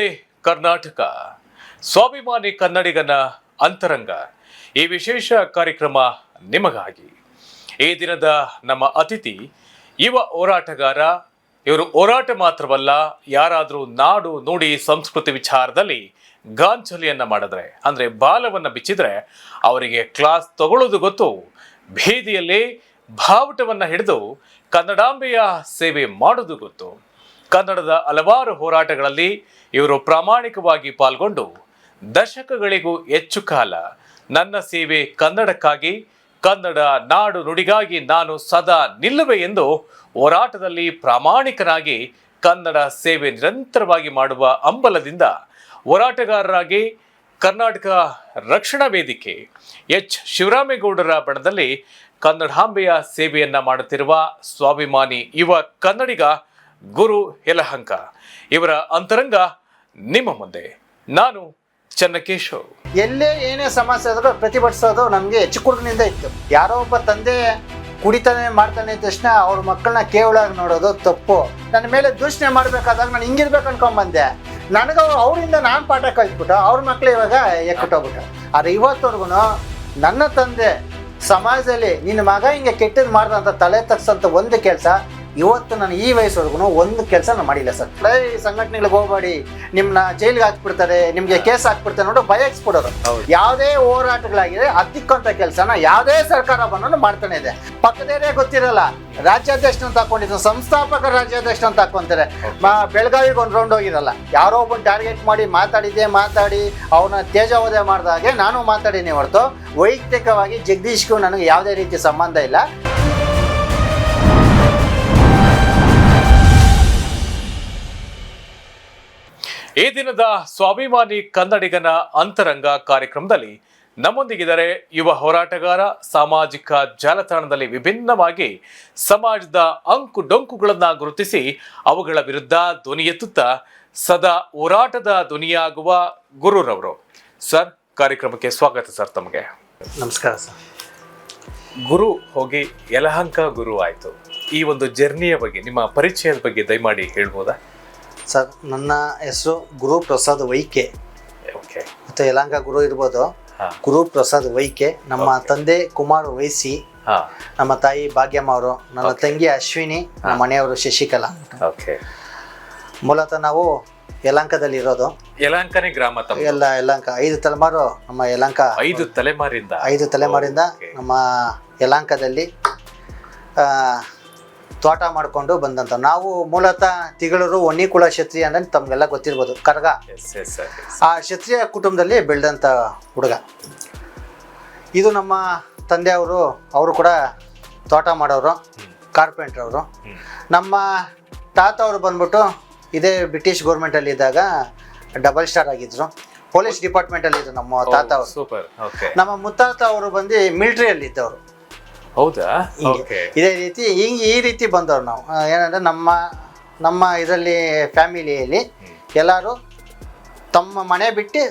ನಮಸ್ತೆ ಕರ್ನಾಟಕ. ಸ್ವಾಭಿಮಾನಿ ಕನ್ನಡಿಗನ ಅಂತರಂಗ. ಈ ವಿಶೇಷ ಕಾರ್ಯಕ್ರಮ ನಿಮಗಾಗಿ. ಈ ದಿನದ ನಮ್ಮ ಅತಿಥಿ ಯುವ ಹೋರಾಟಗಾರ. ಇವರು ಹೋರಾಟ ಮಾತ್ರವಲ್ಲ, ಯಾರಾದರೂ ನಾಡು ನುಡಿ ಸಂಸ್ಕೃತಿ ವಿಚಾರದಲ್ಲಿ ಗಾಂಚಲಿಯನ್ನು ಮಾಡಿದ್ರೆ, ಅಂದರೆ ಬಾಲವನ್ನು ಬಿಚ್ಚಿದ್ರೆ ಅವರಿಗೆ ಕ್ಲಾಸ್ ತಗೊಳ್ಳೋದು ಗೊತ್ತು. ಬೀದಿಯಲ್ಲಿ ಭಾವುಟವನ್ನು ಹಿಡಿದು ಕನ್ನಡಾಂಬೆಯ ಸೇವೆ ಮಾಡೋದು ಗೊತ್ತು. ಕನ್ನಡದ ಹಲವಾರು ಹೋರಾಟಗಳಲ್ಲಿ ಇವರು ಪ್ರಾಮಾಣಿಕವಾಗಿ ಪಾಲ್ಗೊಂಡು ದಶಕಗಳಿಗೂ ಹೆಚ್ಚು ಕಾಲ ನನ್ನ ಸೇವೆ ಕನ್ನಡಕ್ಕಾಗಿ, ಕನ್ನಡ ನಾಡು ನುಡಿಗಾಗಿ ನಾನು ಸದಾ ನಿಲ್ಲುವೆ ಎಂದು ಹೋರಾಟದಲ್ಲಿ ಪ್ರಾಮಾಣಿಕರಾಗಿ ಕನ್ನಡ ಸೇವೆ ನಿರಂತರವಾಗಿ ಮಾಡುವ ಅಂಬಲದಿಂದ ಹೋರಾಟಗಾರರಾಗಿ ಕರ್ನಾಟಕ ರಕ್ಷಣಾ ವೇದಿಕೆ ಎಚ್. ಶಿವರಾಮೇಗೌಡರ ಬಣದಲ್ಲಿ ಕನ್ನಡಾಂಬೆಯ ಸೇವೆಯನ್ನು ಮಾಡುತ್ತಿರುವ ಸ್ವಾಭಿಮಾನಿ ಯುವ ಕನ್ನಡಿಗ ಗುರು ಯಲಹಂಕ. ಇವರ ಅಂತರಂಗ ನಿಮ್ಮ ಮುಂದೆ. ನಾನು ಚನ್ನಕೇಶವ್. ಎಲ್ಲೇ ಏನೇ ಸಮಸ್ಯೆ ಆದರೂ ಪ್ರತಿಭಟಿಸೋದು ನಮಗೆ ಚಿಕ್ಕ ಹುಡುಗನಿಂದ ಇತ್ತು. ಯಾರೋ ಒಬ್ಬ ತಂದೆ ಕುಡಿತಾನೆ, ಮಾಡ್ತಾನೆ ತಕ್ಷಣ ಅವ್ರ ಮಕ್ಕಳನ್ನ ಕೇವಲಾಗಿ ನೋಡೋದು ತಪ್ಪು. ನನ್ನ ಮೇಲೆ ದೂಷಣೆ ಮಾಡಬೇಕಾದಾಗ ನಾನು ಹಿಂಗಿರ್ಬೇಕು ಅನ್ಕೊಂಡ್ಬಂದೆ. ನನಗೆ ಅವರಿಂದ ನಾನು ಪಾಠ ಕಲ್ತ್ಬಿಟ್ಟು ಅವ್ರ ಮಕ್ಳು ಇವಾಗ ಎಕ್ಕಟ್ಟೋಗ್ಬಿಟ್ಟು ಆದರೆ ಇವತ್ತವರೆಗೂ ನನ್ನ ತಂದೆ ಸಮಾಜದಲ್ಲಿ ನಿನ್ನ ಮಗ ಹಿಂಗೆ ಕೆಟ್ಟದ್ದು ಮಾಡ್ದ ಅಂತ ತಲೆ ತಗ್ಸಂತ ಒಂದು ಕೆಲಸ ಇವತ್ತು ನಾನು ಈ ವಯಸ್ಸವರೆಗೂ ಒಂದು ಕೆಲಸ ನಾನು ಮಾಡಿಲ್ಲ ಸರ್. ಲೈ ಸಂಘಟನೆಗಳಿಗೆ ಹೋಗಬೇಡಿ. ನಿಮ್ಮನ್ನ ಜೈಲಿಗೆ ಹಾಕ್ಬಿಡ್ತಾರೆ ನಿಮಗೆ ಕೇಸ್ ಹಾಕ್ಬಿಡ್ತಾರೆ ನೋಡು ಭಯ ಇಕ್ಸ್ಬಿಡೋರು ಹೌದು. ಯಾವುದೇ ಹೋರಾಟಗಳಾಗಿದೆ ಅದಕ್ಕಂತ ಕೆಲಸನ ಯಾವುದೇ ಸರ್ಕಾರ ಬಂದು ಮಾಡ್ತಾನೆ ಇದೆ. ಪಕ್ಕದೇ ಗೊತ್ತಿರಲ್ಲ ರಾಜ್ಯಾಧ್ಯಕ್ಷ ಅಂತ ಹಾಕೊಂಡಿದ್ರು ಸಂಸ್ಥಾಪಕ ರಾಜ್ಯಾಧ್ಯಕ್ಷ ಅಂತ ಹಾಕೊಂತಾರೆ ಮ- ಬೆಳಗಾವಿಗೆ ಒಂದು ರೌಂಡ್ ಹೋಗಿರಲ್ಲ. ಯಾರೋ ಒಬ್ಬನ ಟಾರ್ಗೆಟ್ ಮಾಡಿ ಮಾತಾಡಿದ್ದೆ ಮಾತಾಡಿ ಅವನ ತೇಜವಧೆ ಮಾಡಿದಾಗೆ ನಾನು ಮಾತಾಡಿನಿ ಹೊರತು. ವೈಯಕ್ತಿಕವಾಗಿ ಜಗದೀಶ್ಗೂ ನನಗೆ ಯಾವುದೇ ರೀತಿ ಸಂಬಂಧ ಇಲ್ಲ. ಈ ದಿನದ ಸ್ವಾಭಿಮಾನಿ ಕನ್ನಡಿಗನ ಅಂತರಂಗ ಕಾರ್ಯಕ್ರಮದಲ್ಲಿ ನಮ್ಮೊಂದಿಗಿದರೆ ಯುವ ಹೋರಾಟಗಾರ ಸಾಮಾಜಿಕ ಜಾಲತಾಣದಲ್ಲಿ ವಿಭಿನ್ನವಾಗಿ ಸಮಾಜದ ಅಂಕು ಡೊಂಕುಗಳನ್ನು ಗುರುತಿಸಿ ಅವುಗಳ ವಿರುದ್ಧ ಧ್ವನಿ ಎತ್ತುತ್ತಾ ಸದಾ ಹೋರಾಟದ ಧ್ವನಿಯಾಗುವ ಗುರುರವರು. ಸರ್ ಕಾರ್ಯಕ್ರಮಕ್ಕೆ ಸ್ವಾಗತ ಸರ್ ತಮಗೆ. ನಮಸ್ಕಾರ ಸರ್. ಗುರು ಹೋಗಿ ಯಲಹಂಕ ಗುರು ಆಯಿತು. ಈ ಒಂದು ಜರ್ನಿಯ ಬಗ್ಗೆ ನಿಮ್ಮ ಪರಿಚಯದ ಬಗ್ಗೆ ದಯಮಾಡಿ ಹೇಳ್ಬೋದಾ? ಸರ್ ನನ್ನ ಹೆಸರು ಗುರು ಪ್ರಸಾದ್ ವೈಕೆ. ಓಕೆ ಮತ್ತು ಯಲಾಂಕ ಗುರು ಇರ್ಬೋದು. ಗುರು ಪ್ರಸಾದ್ ವೈಕೆ. ನಮ್ಮ ತಂದೆ ಕುಮಾರ್ ವೈಸಿ. ನಮ್ಮ ತಾಯಿ ಭಾಗ್ಯಮ್ಮ ಅವರು. ನನ್ನ ತಂಗಿ ಅಶ್ವಿನಿ. ನಮ್ಮ ಮನೆಯವರು ಶಶಿಕಲಾ. ಓಕೆ ಮೂಲತಃ ನಾವು ಯಲಾಂಕದಲ್ಲಿ ಇರೋದು. ಯಲಾಂಕನೇ ಗ್ರಾಮ ಎಲ್ಲ ಯಲಾಂಕ ಐದು ತಲೆಮಾರು ನಮ್ಮ ಯಲಾಂಕ ಐದು ತಲೆಮಾರಿಂದ. ಐದು ತಲೆಮಾರಿಂದ ನಮ್ಮ ಯಲಾಂಕದಲ್ಲಿ ತೋಟ ಮಾಡಿಕೊಂಡು ಬಂದಂಥ ನಾವು ಮೂಲತಃ ತಿಗಳೂರು ಒನ್ನಿಕುಳ ಕ್ಷತ್ರಿಯ ಅಂದ್ರೆ ತಮಗೆಲ್ಲ ಗೊತ್ತಿರ್ಬೋದು. ಕರ್ಗ. ಆ ಕ್ಷತ್ರಿಯ ಕುಟುಂಬದಲ್ಲಿ ಬೆಳೆದಂಥ ಹುಡುಗ. ಇದು ನಮ್ಮ ತಂದೆ ಅವರು ಅವರು ಕೂಡ ತೋಟ ಮಾಡೋರು ಕಾರ್ಪೆಂಟರ್ ಅವರು. ನಮ್ಮ ತಾತ ಅವರು ಬಂದ್ಬಿಟ್ಟು ಇದೇ ಬ್ರಿಟಿಷ್ ಗೌರ್ಮೆಂಟಲ್ಲಿ ಇದ್ದಾಗ ಡಬಲ್ ಸ್ಟಾರ್ ಆಗಿದ್ರು. ಪೊಲೀಸ್ ಡಿಪಾರ್ಟ್ಮೆಂಟಲ್ಲಿ ಇದ್ರು ನಮ್ಮ ತಾತ ಅವರು. ಸೂಪರ್ ನಮ್ಮ ಮುತ್ತಾತ ಅವರು ಬಂದು ಮಿಲಿಟ್ರಿಯಲ್ಲಿ ಇದ್ದವರು. ಹೌದಾ. ಓಕೆ ಇದೇ ರೀತಿ ಹಿಂಗೆ ಈ ರೀತಿ ಬಂದವ್ರು ನಾವು. ಏನಂದ್ರೆ ನಮ್ಮ ನಮ್ಮ ಇದರಲ್ಲಿ ಫ್ಯಾಮಿಲಿಯಲ್ಲಿ ಎಲ್ಲರೂ ತಮ್ಮ ಮನೆ ಬಿಟ್ಟು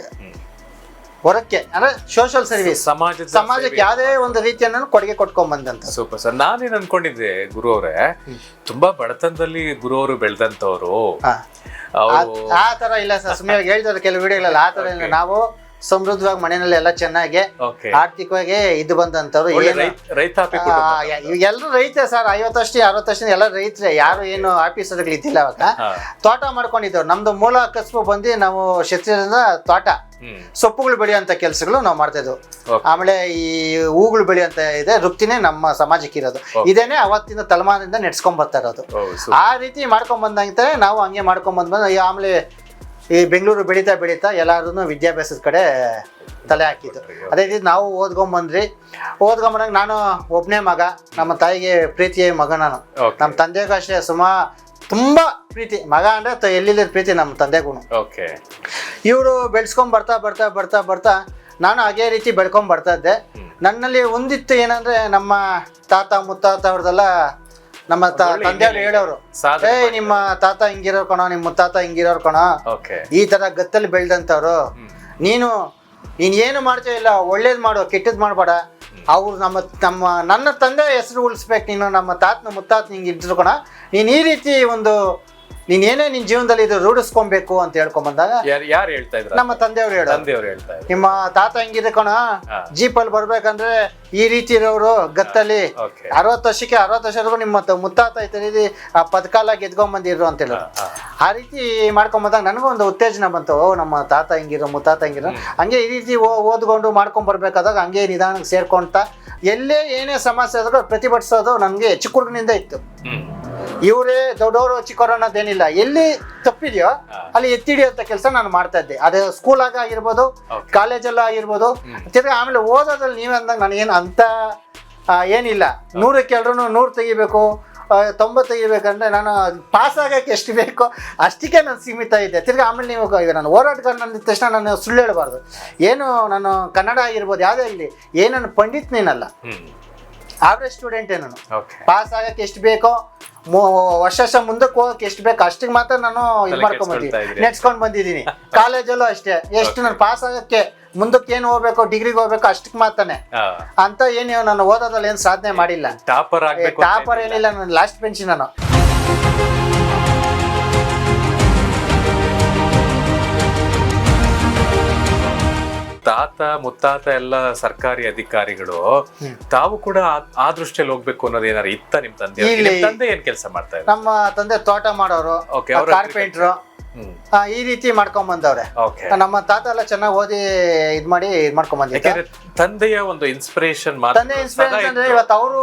ಹೊರಕ್ಕೆ ಅಂದ್ರೆ ಸೋಷಿಯಲ್ ಸರ್ವಿಸ್ ಸಮಾಜ ಸಮಾಜಕ್ಕೆ ಯಾವುದೇ ಒಂದು ರೀತಿಯನ್ನು ಕೊಡುಗೆ ಕೊಟ್ಕೊಂಡ್ ಬಂದಂತ ಸೂಪರ್ ಸರ್ ನಾನೇನ್ ಅನ್ಕೊಂಡಿದ್ದೆ ಗುರು ಅವರೇ ತುಂಬಾ ಬಡತನದಲ್ಲಿ ಗುರು ಅವರು ಬೆಳೆದಂತವ್ರು ಆ ತರ ಇಲ್ಲ ಸರ್ ಸುಮ್ಮನೆ ಹೇಳ್ತಾರೆ ಕೆಲವು ವಿಡಿಯೋಗಳಲ್ಲಿ ಆ ತರ ಇಲ್ಲ. ನಾವು ಸಮೃದ್ಧವಾಗಿ ಮನೆಯಲ್ಲಿ ಎಲ್ಲ ಚೆನ್ನಾಗಿ ಆರ್ಥಿಕವಾಗಿ ಇದು ಬಂದಂತವ್ರು ಎಲ್ಲರೂ ಏನು? ಸರ್ ರೈತ ಸರ್ ಐವತ್ತಷ್ಟು ಅರವತ್ತಷ್ಟು ಎಲ್ಲ ರೈತರೇ ಯಾರು ಏನು ಆಫೀಸರ್ಗಳು ಇದ್ದಿಲ್ಲ ಅವಾಗ. ತೋಟ ಮಾಡ್ಕೊಂಡಿದ್ದವ್ರು. ನಮ್ದು ಮೂಲ ಕಸಬು ಬಂದು ನಾವು ಕ್ಷತ್ರಿಯರಿಂದ ತೋಟ. ಸೊಪ್ಪುಗಳು ಬೆಳೆಯುವಂತ ಕೆಲಸಗಳು ನಾವು ಮಾಡ್ತಾ ಇದ್ವು ಆಮೇಲೆ ಈ ಹೂಗಳು ಬೆಳೆಯುವಂತ ಇದೆ ವೃತ್ತಿನೇ ನಮ್ಮ ಸಮಾಜಕ್ಕೆ ಇರೋದು. ಇದೇನೆ ಅವತ್ತಿನ ತಲೆಮಾರಿಂದ ನೆಡ್ಸ್ಕೊಂಡ್ ಬರ್ತಾ ಇರೋದು. ಆ ರೀತಿ ಮಾಡ್ಕೊಂಡ್ ಬಂದಂತೆ ನಾವು ಹಂಗೆ ಮಾಡ್ಕೊಂಡ್ ಬಂದ್ ಆಮೇಲೆ ಈ ಬೆಂಗಳೂರು ಬೆಳೀತಾ ಬೆಳೀತಾ ಎಲ್ಲಾರು ವಿದ್ಯಾಭ್ಯಾಸದ ಕಡೆ ತಲೆ ಹಾಕಿದ್ದು. ಅದೇ ರೀತಿ ನಾವು ಓದ್ಕೊಂಬಂದ್ರಿ ಓದ್ಕೊಂಬಂದಾಗ ನಾನು ಒಬ್ಬನೇ ಮಗ ನಮ್ಮ ತಾಯಿಗೆ ಪ್ರೀತಿಯ ಮಗ ನಾನು. ನಮ್ಮ ತಂದೆಗೂ ಅಷ್ಟೇ ಸುಮಾ ತುಂಬಾ ಪ್ರೀತಿ. ಮಗ ಅಂದ್ರೆ ತ- ಎಲ್ಲಿಲ್ಲದ ಪ್ರೀತಿ ನಮ್ಮ ತಂದೆಗೂ ಓಕೆ ಇವರು ಬೆಳೆಸ್ಕೊಂಡ್ ಬರ್ತಾ ಬರ್ತಾ ಬರ್ತಾ ಬರ್ತಾ ನಾನು ಅದೇ ರೀತಿ ಬೆಳ್ಕೊಂಡ್ ಬರ್ತಾ ಇದ್ದೆ. ನನ್ನಲ್ಲಿ ಒಂದಿತ್ತು ಏನಂದ್ರೆ ನಮ್ಮ ತಾತ ಮುತ್ತಾತ ಅವ್ರದೆಲ್ಲ ನಮ್ಮ ತಂದೆಯವ್ರು ಹೇಳೋರು. ಏ ನಿಮ್ಮ ತಾತ ಹಿಂಗಿರೋ ಕಣ ನಿಮ್ಮ ಮುತ್ತಾತ ಹಿಂಗಿರೋರ್ ಕಣ. ಈ ತರ ಗತ್ತಲ್ಲಿ ಬೆಳ್ದಂತವ್ರು ನೀನು ನೀನ್ ಏನು ಮಾಡ್ತಾ ಇಲ್ಲ ಒಳ್ಳೇದ್ ಮಾಡು ಕೆಟ್ಟದ್ ಮಾಡಬೇಡ. ಅವ್ರು ನಮ್ಮ ನಮ್ಮ ನನ್ನ ತಂದೆ ಹೆಸರು ಉಳಿಸ್ಬೇಕು. ನೀನು ನಮ್ಮ ತಾತನ ಮುತ್ತಾತ ಹಿಂಗೆ ಇದ್ರು ಕಣ. ನೀನು ಈ ರೀತಿ ಒಂದು ನೀನ್ ಏನೇ ನಿನ್ ಜೀವನದಲ್ಲಿ ಇದು ರೂಢಿಸ್ಕೊಬೇಕು ಅಂತ ಹೇಳ್ಕೊಂಬಂದಾಗ ಯಾರು ಯಾರು ಹೇಳ್ತಾ ಇದ್ರು? ನಮ್ಮ ತಂದೆಯವರು ಹೇಳ ತಂದೆಯವ್ರು ಹೇಳ್ತಾ ಇದ್ರು. ನಿಮ್ಮ ತಾತ ಹೆಂಗಿದೆ ಕಣ? ಜೀಪ್ ಅಲ್ಲಿ ಬರ್ಬೇಕಂದ್ರೆ ಈ ರೀತಿ ಇರೋರು ಗತ್ತಲ್ಲಿ. ಅರವತ್ತು ವರ್ಷಕ್ಕೆ ಅರವತ್ತು ವರ್ಷವರೆಗೂ ನಿಮ್ಮ ಮುತ್ತಾತ ಐತೆ ಆ ಪದಕಾಲ ಗೆದ್ಕೊಂಬಂದಿರು ಅಂತ ಹೇಳೋರು ಆ ರೀತಿ ಮಾಡ್ಕೊಂಬಂದಾಗ ನನಗೂ ಒಂದು ಉತ್ತೇಜನ ಬಂತು. ಓ ನಮ್ಮ ತಾತ ಹಿಂಗಿರೋ ಮುತ್ತಾತ ಹಿಂಗಿರೋ ಹಂಗೆ ಈ ರೀತಿ ಓದ್ಕೊಂಡು ಮಾಡ್ಕೊಂಡ್ ಬರ್ಬೇಕಾದಾಗ ಹಂಗೆ ನಿಧಾನಕ್ಕೆ ಸೇರ್ಕೊಂತ ಎಲ್ಲೇ ಏನೇ ಸಮಸ್ಯೆ ಆದ್ರೂ ಪ್ರತಿಭಟಿಸೋದು ನನಗೆ ಚಿಕ್ಕ ಹುಡುಗನಿಂದ ಇತ್ತು ಇವರೇ ದೊಡ್ಡವರು ಚಿಕ್ಕವರು ಅನ್ನೋದೇನಿಲ್ಲ. ಎಲ್ಲಿ ತಪ್ಪಿದೆಯೋ ಅಲ್ಲಿ ಎತ್ತಿ ಅಂತ ಕೆಲಸ ನಾನು ಮಾಡ್ತಾ ಇದ್ದೆ. ಅದು ಸ್ಕೂಲಾಗ ಆಗಿರ್ಬೋದು Okay. ಕಾಲೇಜಲ್ಲ ಆಗಿರ್ಬೋದು. ತಿರ್ಗಿ ಆಮೇಲೆ ಓದೋದ್ರಲ್ಲಿ ನೀವೇ ಅಂದಾಗ ನನಗೇನು ಅಂತ ಏನಿಲ್ಲ. ನೂರಕ್ಕೆ ಎಲ್ರು ನೂರು ತೆಗಿಬೇಕು ತೊಂಬತ್ತು ತೆಗಿಬೇಕಂದ್ರೆ ನಾನು ಪಾಸ್ ಆಗಕ್ಕೆ ಎಷ್ಟು ಬೇಕೋ ಅಷ್ಟಕ್ಕೆ ನಾನು ಸೀಮಿತ ಇದ್ದೆ. ತಿರ್ಗಿ ಆಮೇಲೆ ನೀವು ಈಗ ನಾನು ಹೋರಾಟಗಾರ ನನ್ನ ತಕ್ಷಣ ನಾನು ಸುಳ್ಳು ಹೇಳಬಾರ್ದು. ಏನು ನಾನು ಕನ್ನಡ ಆಗಿರ್ಬೋದು ಯಾವುದೇ ಇಲ್ಲಿ ಏನನ್ನು ಪಂಡಿತ್ನೇನಲ್ಲ. ನೀನಲ್ಲ ಆವ್ರೇಜ್ ಸ್ಟೂಡೆಂಟೇ ನಾನು ಪಾಸ್ ಆಗಕ್ಕೆ ಎಷ್ಟು ಬೇಕೋ ವರ್ಷ ವರ್ಷ ಮುಂದಕ್ಕೆ ಹೋಗಕ್ಕೆ ಎಷ್ಟು ಬೇಕು ಅಷ್ಟಿಗೆ ಮಾತ್ರ ನಾನು ಇದು ತಲೆ ಮಾಡ್ಕೊಂಡ್ ಕೆಡ್ಸ್ಕೊಳ್ತಾ ಬಂದಿದ್ದೀನಿ ಇದ್ರಿ. ನೆಡ್ಸ್ಕೊಂಡು ಬಂದಿದ್ದೀನಿ. ಕಾಲೇಜಲ್ಲೂ ಅಷ್ಟೇ. ಎಷ್ಟು ನಾನು ಪಾಸ್ ಆಗಕ್ಕೆ ಮುಂದಕ್ಕೆ ಏನು ಹೋಗ್ಬೇಕು ಡಿಗ್ರಿಗೆ ಹೋಗ್ಬೇಕು ಅಷ್ಟಕ್ಕೆ ಮಾತಾನೆ ಅಂತ ಏನು ನಾನು ಓದೋದ್ರಲ್ಲಿ ಏನು ಸಾಧನೆ ಮಾಡಿಲ್ಲ. ಟಾಪರ್ ಏನಿಲ್ಲ ನಾನು ಲಾಸ್ಟ್ ಬೆಂಚ್ ನಾನು. ತಾತ ಮುತ್ತಾತ ಎಲ್ಲ ಸರ್ಕಾರಿ ಅಧಿಕಾರಿಗಳು ತಾವು ಕೂಡ ಆ- ದೃಷ್ಟಿಯಲ್ಲಿ ಹೋಗ್ಬೇಕು ಅನ್ನೋದು ಏನಾರು ಇತ್ತ ನಿಮ್ ತಂದೆ ನಿಮ್ ತಂದೆ ಏನ್ ಕೆಲಸ ಮಾಡ್ತಾ ಇದ್ದಾರೆ? ನಮ್ಮ ತಂದೆ ತೋಟ ಮಾಡೋರು ಕಾರ್ಪೆಂಟ್ರು ಈ ರೀತಿ ಮಾಡ್ಕೊಂಡ್ ಬಂದವ್ರೆ ನಮ್ಮ ತಾತ ಎಲ್ಲ ಚೆನ್ನಾಗಿ ಓದಿ ಇದ್ ಮಾಡಿ ಇದ್ ಮಾಡ್ಕೊಂಡ್ ಬಂದಿದ್ದ ಯಾಕೆಂದ್ರೆ ತಂದೆಯ ಒಂದು ಇನ್ಸ್ಪಿರೇಷನ್ ತಂದೆ ಇನ್ಸ್ಪಿರೇಷನ್ ಅಂದ್ರೆ ಇವತ್ತು ಅವರು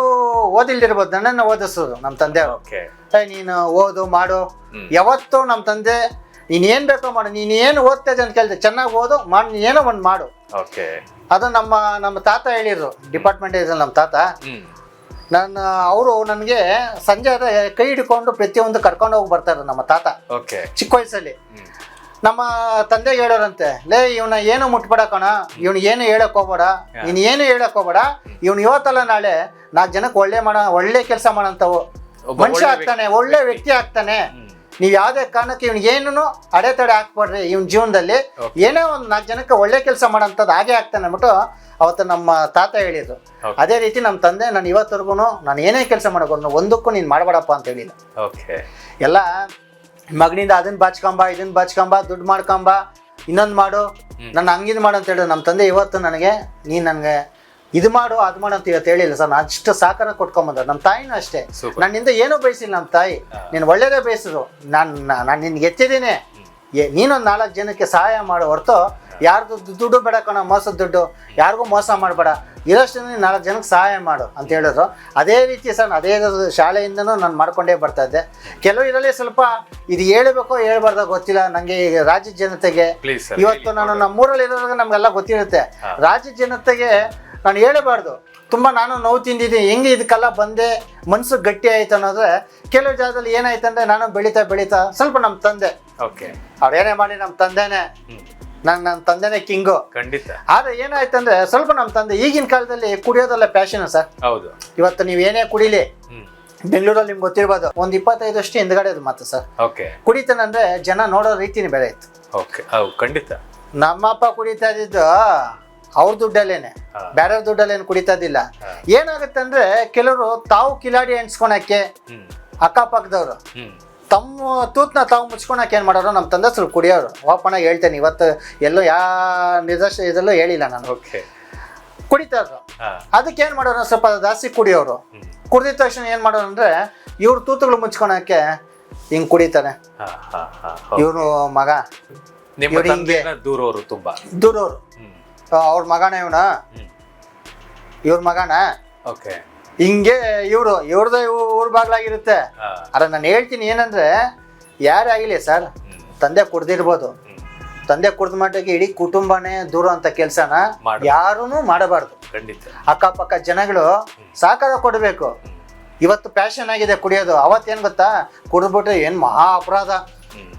ಓದಿಲ್ದಿರ್ಬೋದು ನನ್ನನ್ನು ಓದಿಸೋದು ನಮ್ಮ ತಂದೆ ನೀನು ಓದು ಮಾಡು. ಯಾವತ್ತು ಯಾವತ್ತೂ ನಮ್ಮ ತಂದೆ ನೀನ್ ಏನು ಬೇಕೋ ಮಾಡು ನೀನು ಏನು ಓದ್ತಾ ಅಂತ ಕೇಳಿದೆ ಚೆನ್ನಾಗಿ ಓದು ಮಾಡಿ ನೀನು ಏನೋ ಒಂದು ಮಾಡು. ಓಕೆ. ಅದು ನಮ್ಮ ನಮ್ಮ ತಾತ ಹೇಳಿದ್ರು ಡಿಪಾರ್ಟ್ಮೆಂಟ್ ಇದ್ರಲ್ಲಿ ನಮ್ಮ ತಾತ. ನನ್ನ ನಾನು ಅವರು ನನಗೆ ಸಂಜೆ ಕೈ ಹಿಡ್ಕೊಂಡು ಪ್ರತಿಯೊಂದು ಕರ್ಕೊಂಡು ಹೋಗಿ ಬರ್ತಾರೆ ನಮ್ಮ ತಾತ. ಓಕೆ. ಚಿಕ್ಕ ವಯಸ್ಸಲ್ಲಿ. ನಮ್ಮ ತಂದೆ ಹೇಳೋರಂತೆ ಲೇ ಇವನ ಏನು ಮುಟ್ಬೇಡ ಕಣ ಇವ್ನು ಏನು ಹೇಳಕ್ ಹೋಗ್ಬೇಡ ನೀನು ಏನು ಹೇಳಕ್ ಹೋಗ್ಬೇಡ ಇವನು ಇವತ್ತಲ್ಲ ನಾಳೆ ನಾಲ್ಕು ಜನಕ್ಕೆ ಒಳ್ಳೆ ಮಾಡ ಒಳ್ಳೆ ಕೆಲಸ ಮಾಡಂತವು. ಮನುಷ್ಯ ಆಗ್ತಾನೆ. ಒಳ್ಳೆ ವ್ಯಕ್ತಿ ಆಗ್ತಾನೆ. ನೀವು ಯಾವುದೇ ಕಾರಣಕ್ಕೆ ಇವ್ನಿಗೆ ಏನೂ ಅಡೆತಡೆ ಹಾಕ್ಬೇಡ್ರಿ ಇವ್ನ ಜೀವನದಲ್ಲಿ. ಏನೇ ಒಂದು ನಾಲ್ಕು ಜನಕ್ಕೆ ಒಳ್ಳೆ ಕೆಲಸ ಮಾಡೋಂಥದ್ದು ಹಾಗೆ ಆಗ್ತಾನೆ ಅಂದ್ಬಿಟ್ಟು ಅವತ್ತು ನಮ್ಮ ತಾತ ಹೇಳಿದ್ರು ಅದೇ ರೀತಿ ನಮ್ಮ ತಂದೆ ನಾನು ಇವತ್ತರೆಗೂ ನಾನು ಏನೇ ಕೆಲಸ ಮಾಡಬಾರ್ದು ಒಂದಕ್ಕೂ ನೀನು ಮಾಡಬೇಡಪ್ಪ ಅಂತ ಹೇಳಿಲ್ಲ ಓಕೆ ಎಲ್ಲ ಮಗನಿಂದ ಅದನ್ನ ಬಾಚ್ಕೊಂಬ ಇದನ್ನ ಬಾಚ್ಕೊಂಬ ದುಡ್ಡು ಮಾಡ್ಕೊಂಬ ಇನ್ನೊಂದು ಮಾಡು. ನನ್ನ ಹಂಗಿದ್ ಮಾಡು ಅಂತ ಹೇಳಿದ್ರು. ನಮ್ಮ ತಂದೆ ಇವತ್ತು ನನಗೆ ನೀನು ನನಗೆ ಇದು ಮಾಡು ಅದು ಮಾಡು ಅಂತ ಇವತ್ತು ಹೇಳಿಲ್ಲ ಸರ್. ನಾನು ಅಷ್ಟು ಸಹಕಾರ ಕೊಟ್ಕೊಂಬಂದ. ನಮ್ಮ ತಾಯಿನೂ ಅಷ್ಟೇ. ನನ್ನಿಂದ ಏನೂ ಬಯಸಿಲ್ಲ ನಮ್ಮ ತಾಯಿ. ನೀನು ಒಳ್ಳೇದೇ ಬಯಸಿದ್ರು. ನಾನು ನಾನು ನಿನ್ಗೆ ಎತ್ತಿದ್ದೀನಿ. ನೀನೊಂದು ನಾಲ್ಕು ಜನಕ್ಕೆ ಸಹಾಯ ಮಾಡೋ ಹೊರತು ಯಾರ್ದು ದುಡ್ಡು ಬೇಡ ಕಣ ಮೋಸದ ದುಡ್ಡು. ಯಾರಿಗೂ ಮೋಸ ಮಾಡಬೇಡ. ಇರೋಷ್ಟು ನೀನು ನಾಲ್ಕು ಜನಕ್ಕೆ ಸಹಾಯ ಮಾಡು ಅಂತ ಹೇಳಿದ್ರು. ಅದೇ ರೀತಿ ಸರ್ ಅದೇ ಶಾಲೆಯಿಂದನೂ ನಾನು ಮಾಡ್ಕೊಂಡೇ ಬರ್ತಾ ಇದ್ದೆ. ಕೆಲವು ಇದರಲ್ಲಿ ಸ್ವಲ್ಪ ಇದು ಹೇಳಬೇಕೋ ಹೇಳ್ಬಾರ್ದ ಗೊತ್ತಿಲ್ಲ. ನನಗೆ ಈಗ ರಾಜ್ಯ ಜನತೆಗೆ ಇವತ್ತು ನಾನು ನಮ್ಮೂರಲ್ಲಿ ಇರೋದ್ರಾಗ ನಮಗೆಲ್ಲ ಗೊತ್ತಿರುತ್ತೆ. ರಾಜ್ಯ ಜನತೆಗೆ ನಾನು ಹೇಳಬಾರ್ದು. ತುಂಬ ನಾನು ನೋವು ತಿಂದಿದ್ದೀನಿ. ಹೆಂಗೆ ಇದಕ್ಕೆಲ್ಲ ಬಂದೆ? ಮನಸ್ಸು ಗಟ್ಟಿ ಆಯ್ತು ಅನ್ನೋದ್ರೆ ಕೆಲವು ಜಾಗದಲ್ಲಿ ಏನಾಯ್ತು ಅಂದ್ರೆ ನಾನು ಬೆಳೀತಾ ಬೆಳೀತಾ ಸ್ವಲ್ಪ ನಮ್ಮ ತಂದೆ. ಓಕೆ. ಅವ್ರೇನೇ ಮಾಡಿ ನಮ್ಮ ತಂದೆನೇ. ನಾನು ನನ್ನ ತಂದೆನೇ ಕಿಂಗು. ಖಂಡಿತ. ಆದ್ರೆ ಏನಾಯ್ತು ಅಂದ್ರೆ ಸ್ವಲ್ಪ ನಮ್ಮ ತಂದೆ ಈಗಿನ ಕಾಲದಲ್ಲಿ ಕುಡಿಯೋದೆಲ್ಲ ಪ್ಯಾಷನ್ ಸರ್. ಹೌದು. ಇವತ್ತು ನೀವು ಏನೇ ಕುಡಿಲಿ ಬೆಂಗಳೂರಲ್ಲಿ ನಿಮ್ಗೆ ಗೊತ್ತಿರ್ಬೋದು ಒಂದು ಇಪ್ಪತ್ತೈದು ಅಷ್ಟು ಹಿಂದ್ಗಡೆ ಅದು ಮಾತು ಸರ್. ಓಕೆ. ಕುಡಿತಾನಂದ್ರೆ ಜನ ನೋಡೋ ರೀತಿನೇ ಬೇರೆ ಇತ್ತು ಓಕೆ ಖಂಡಿತ. ನಮ್ಮಪ್ಪ ಕುಡಿತಾ ಇದ್ದಿದ್ದು ಅವ್ರ ದುಡ್ಡಲ್ಲೇನೆ. ಬೇರೆಯವ್ರ ಬೇರೆ ದುಡ್ಡಲ್ಲೇನು ಕುಡಿತಾ ಇದ್ದಿಲ್ಲ ಏನಾಗುತ್ತೆ ಅಂದ್ರೆ ಕೆಲವರು ತಾವು ಕಿಲಾಡಿ ಎಣಿಸ್ಕೊಳಕ್ಕೆ ಅಕ್ಕಪಕ್ಕದವ್ರು. ತಮ್ಮ ತೂತ್ನ ತಾವು ಮುಚ್ಕೊಳಕ್ಕೆ ಏನು ಮಾಡೋರು ನಮ್ಮ ತಂದೆ ಸ್ವಲ್ಪ ಕುಡಿಯೋರು. ಓಪನ್ ಆಗಿ ಹೇಳ್ತೇನೆ ಇವತ್ತು ಎಲ್ಲೋ ಯಾ ನಿರ್ದೇಶ ಇದೆಲ್ಲೋ ಹೇಳಿಲ್ಲ ನಾನು. ಕುಡಿತಾರು ಅದಕ್ಕೆ ಏನು ಮಾಡೋರು ಸ್ವಲ್ಪ ಜಾಸ್ತಿ ಕುಡಿಯೋರು. ಕುಡಿದ ತಕ್ಷಣ ಏನು ಮಾಡೋರು ಅಂದ್ರೆ ಇವ್ರ ತೂತುಗಳು ಮುಚ್ಕೊಳಕ್ಕೆ ಹಿಂಗೆ ಹಾ ಇವ್ರು ಮಗ. ದೂರವರು ತುಂಬಾ. ದೂರವ್ರು ಅವ್ರ ಮಗನ ಇವನ. ಇವ್ರ ಮಗನ. ಓಕೆ. ಹಿಂಗೆ ಇವರು ಇವ್ರದ್ದು ಊರ್ ಬಾಗ್ಲಾಗಿರುತ್ತೆ. ಹಾ. ಅದ್ರ ನಾನು ಹೇಳ್ತೀನಿ ಏನಂದ್ರೆ ಯಾರೇ ಆಗಿಲ್ಲ ಸರ್ ತಂದೆ ಕುಡ್ದಿರ್ಬೋದು. ತಂದೆ ಕುಡ್ದ ಮಟ್ಟಿಗೆ ಇಡೀ ಕುಟುಂಬನೇ ದೂರ ಅಂತ ಕೆಲಸನ. ಯಾರೂ ಮಾಡಬಾರ್ದು. ಅಕ್ಕಪಕ್ಕ ಜನಗಳು ಸಾಕಾರ ಕೊಡಬೇಕು. ಇವತ್ತು ಪ್ಯಾಷನ್ ಆಗಿದೆ ಕುಡಿಯೋದು. ಅವತ್ತೇನು ಗೊತ್ತಾ? ಕುಡಿದ್ಬಿಟ್ರೆ ಏನು ಮಹಾ ಅಪರಾಧ.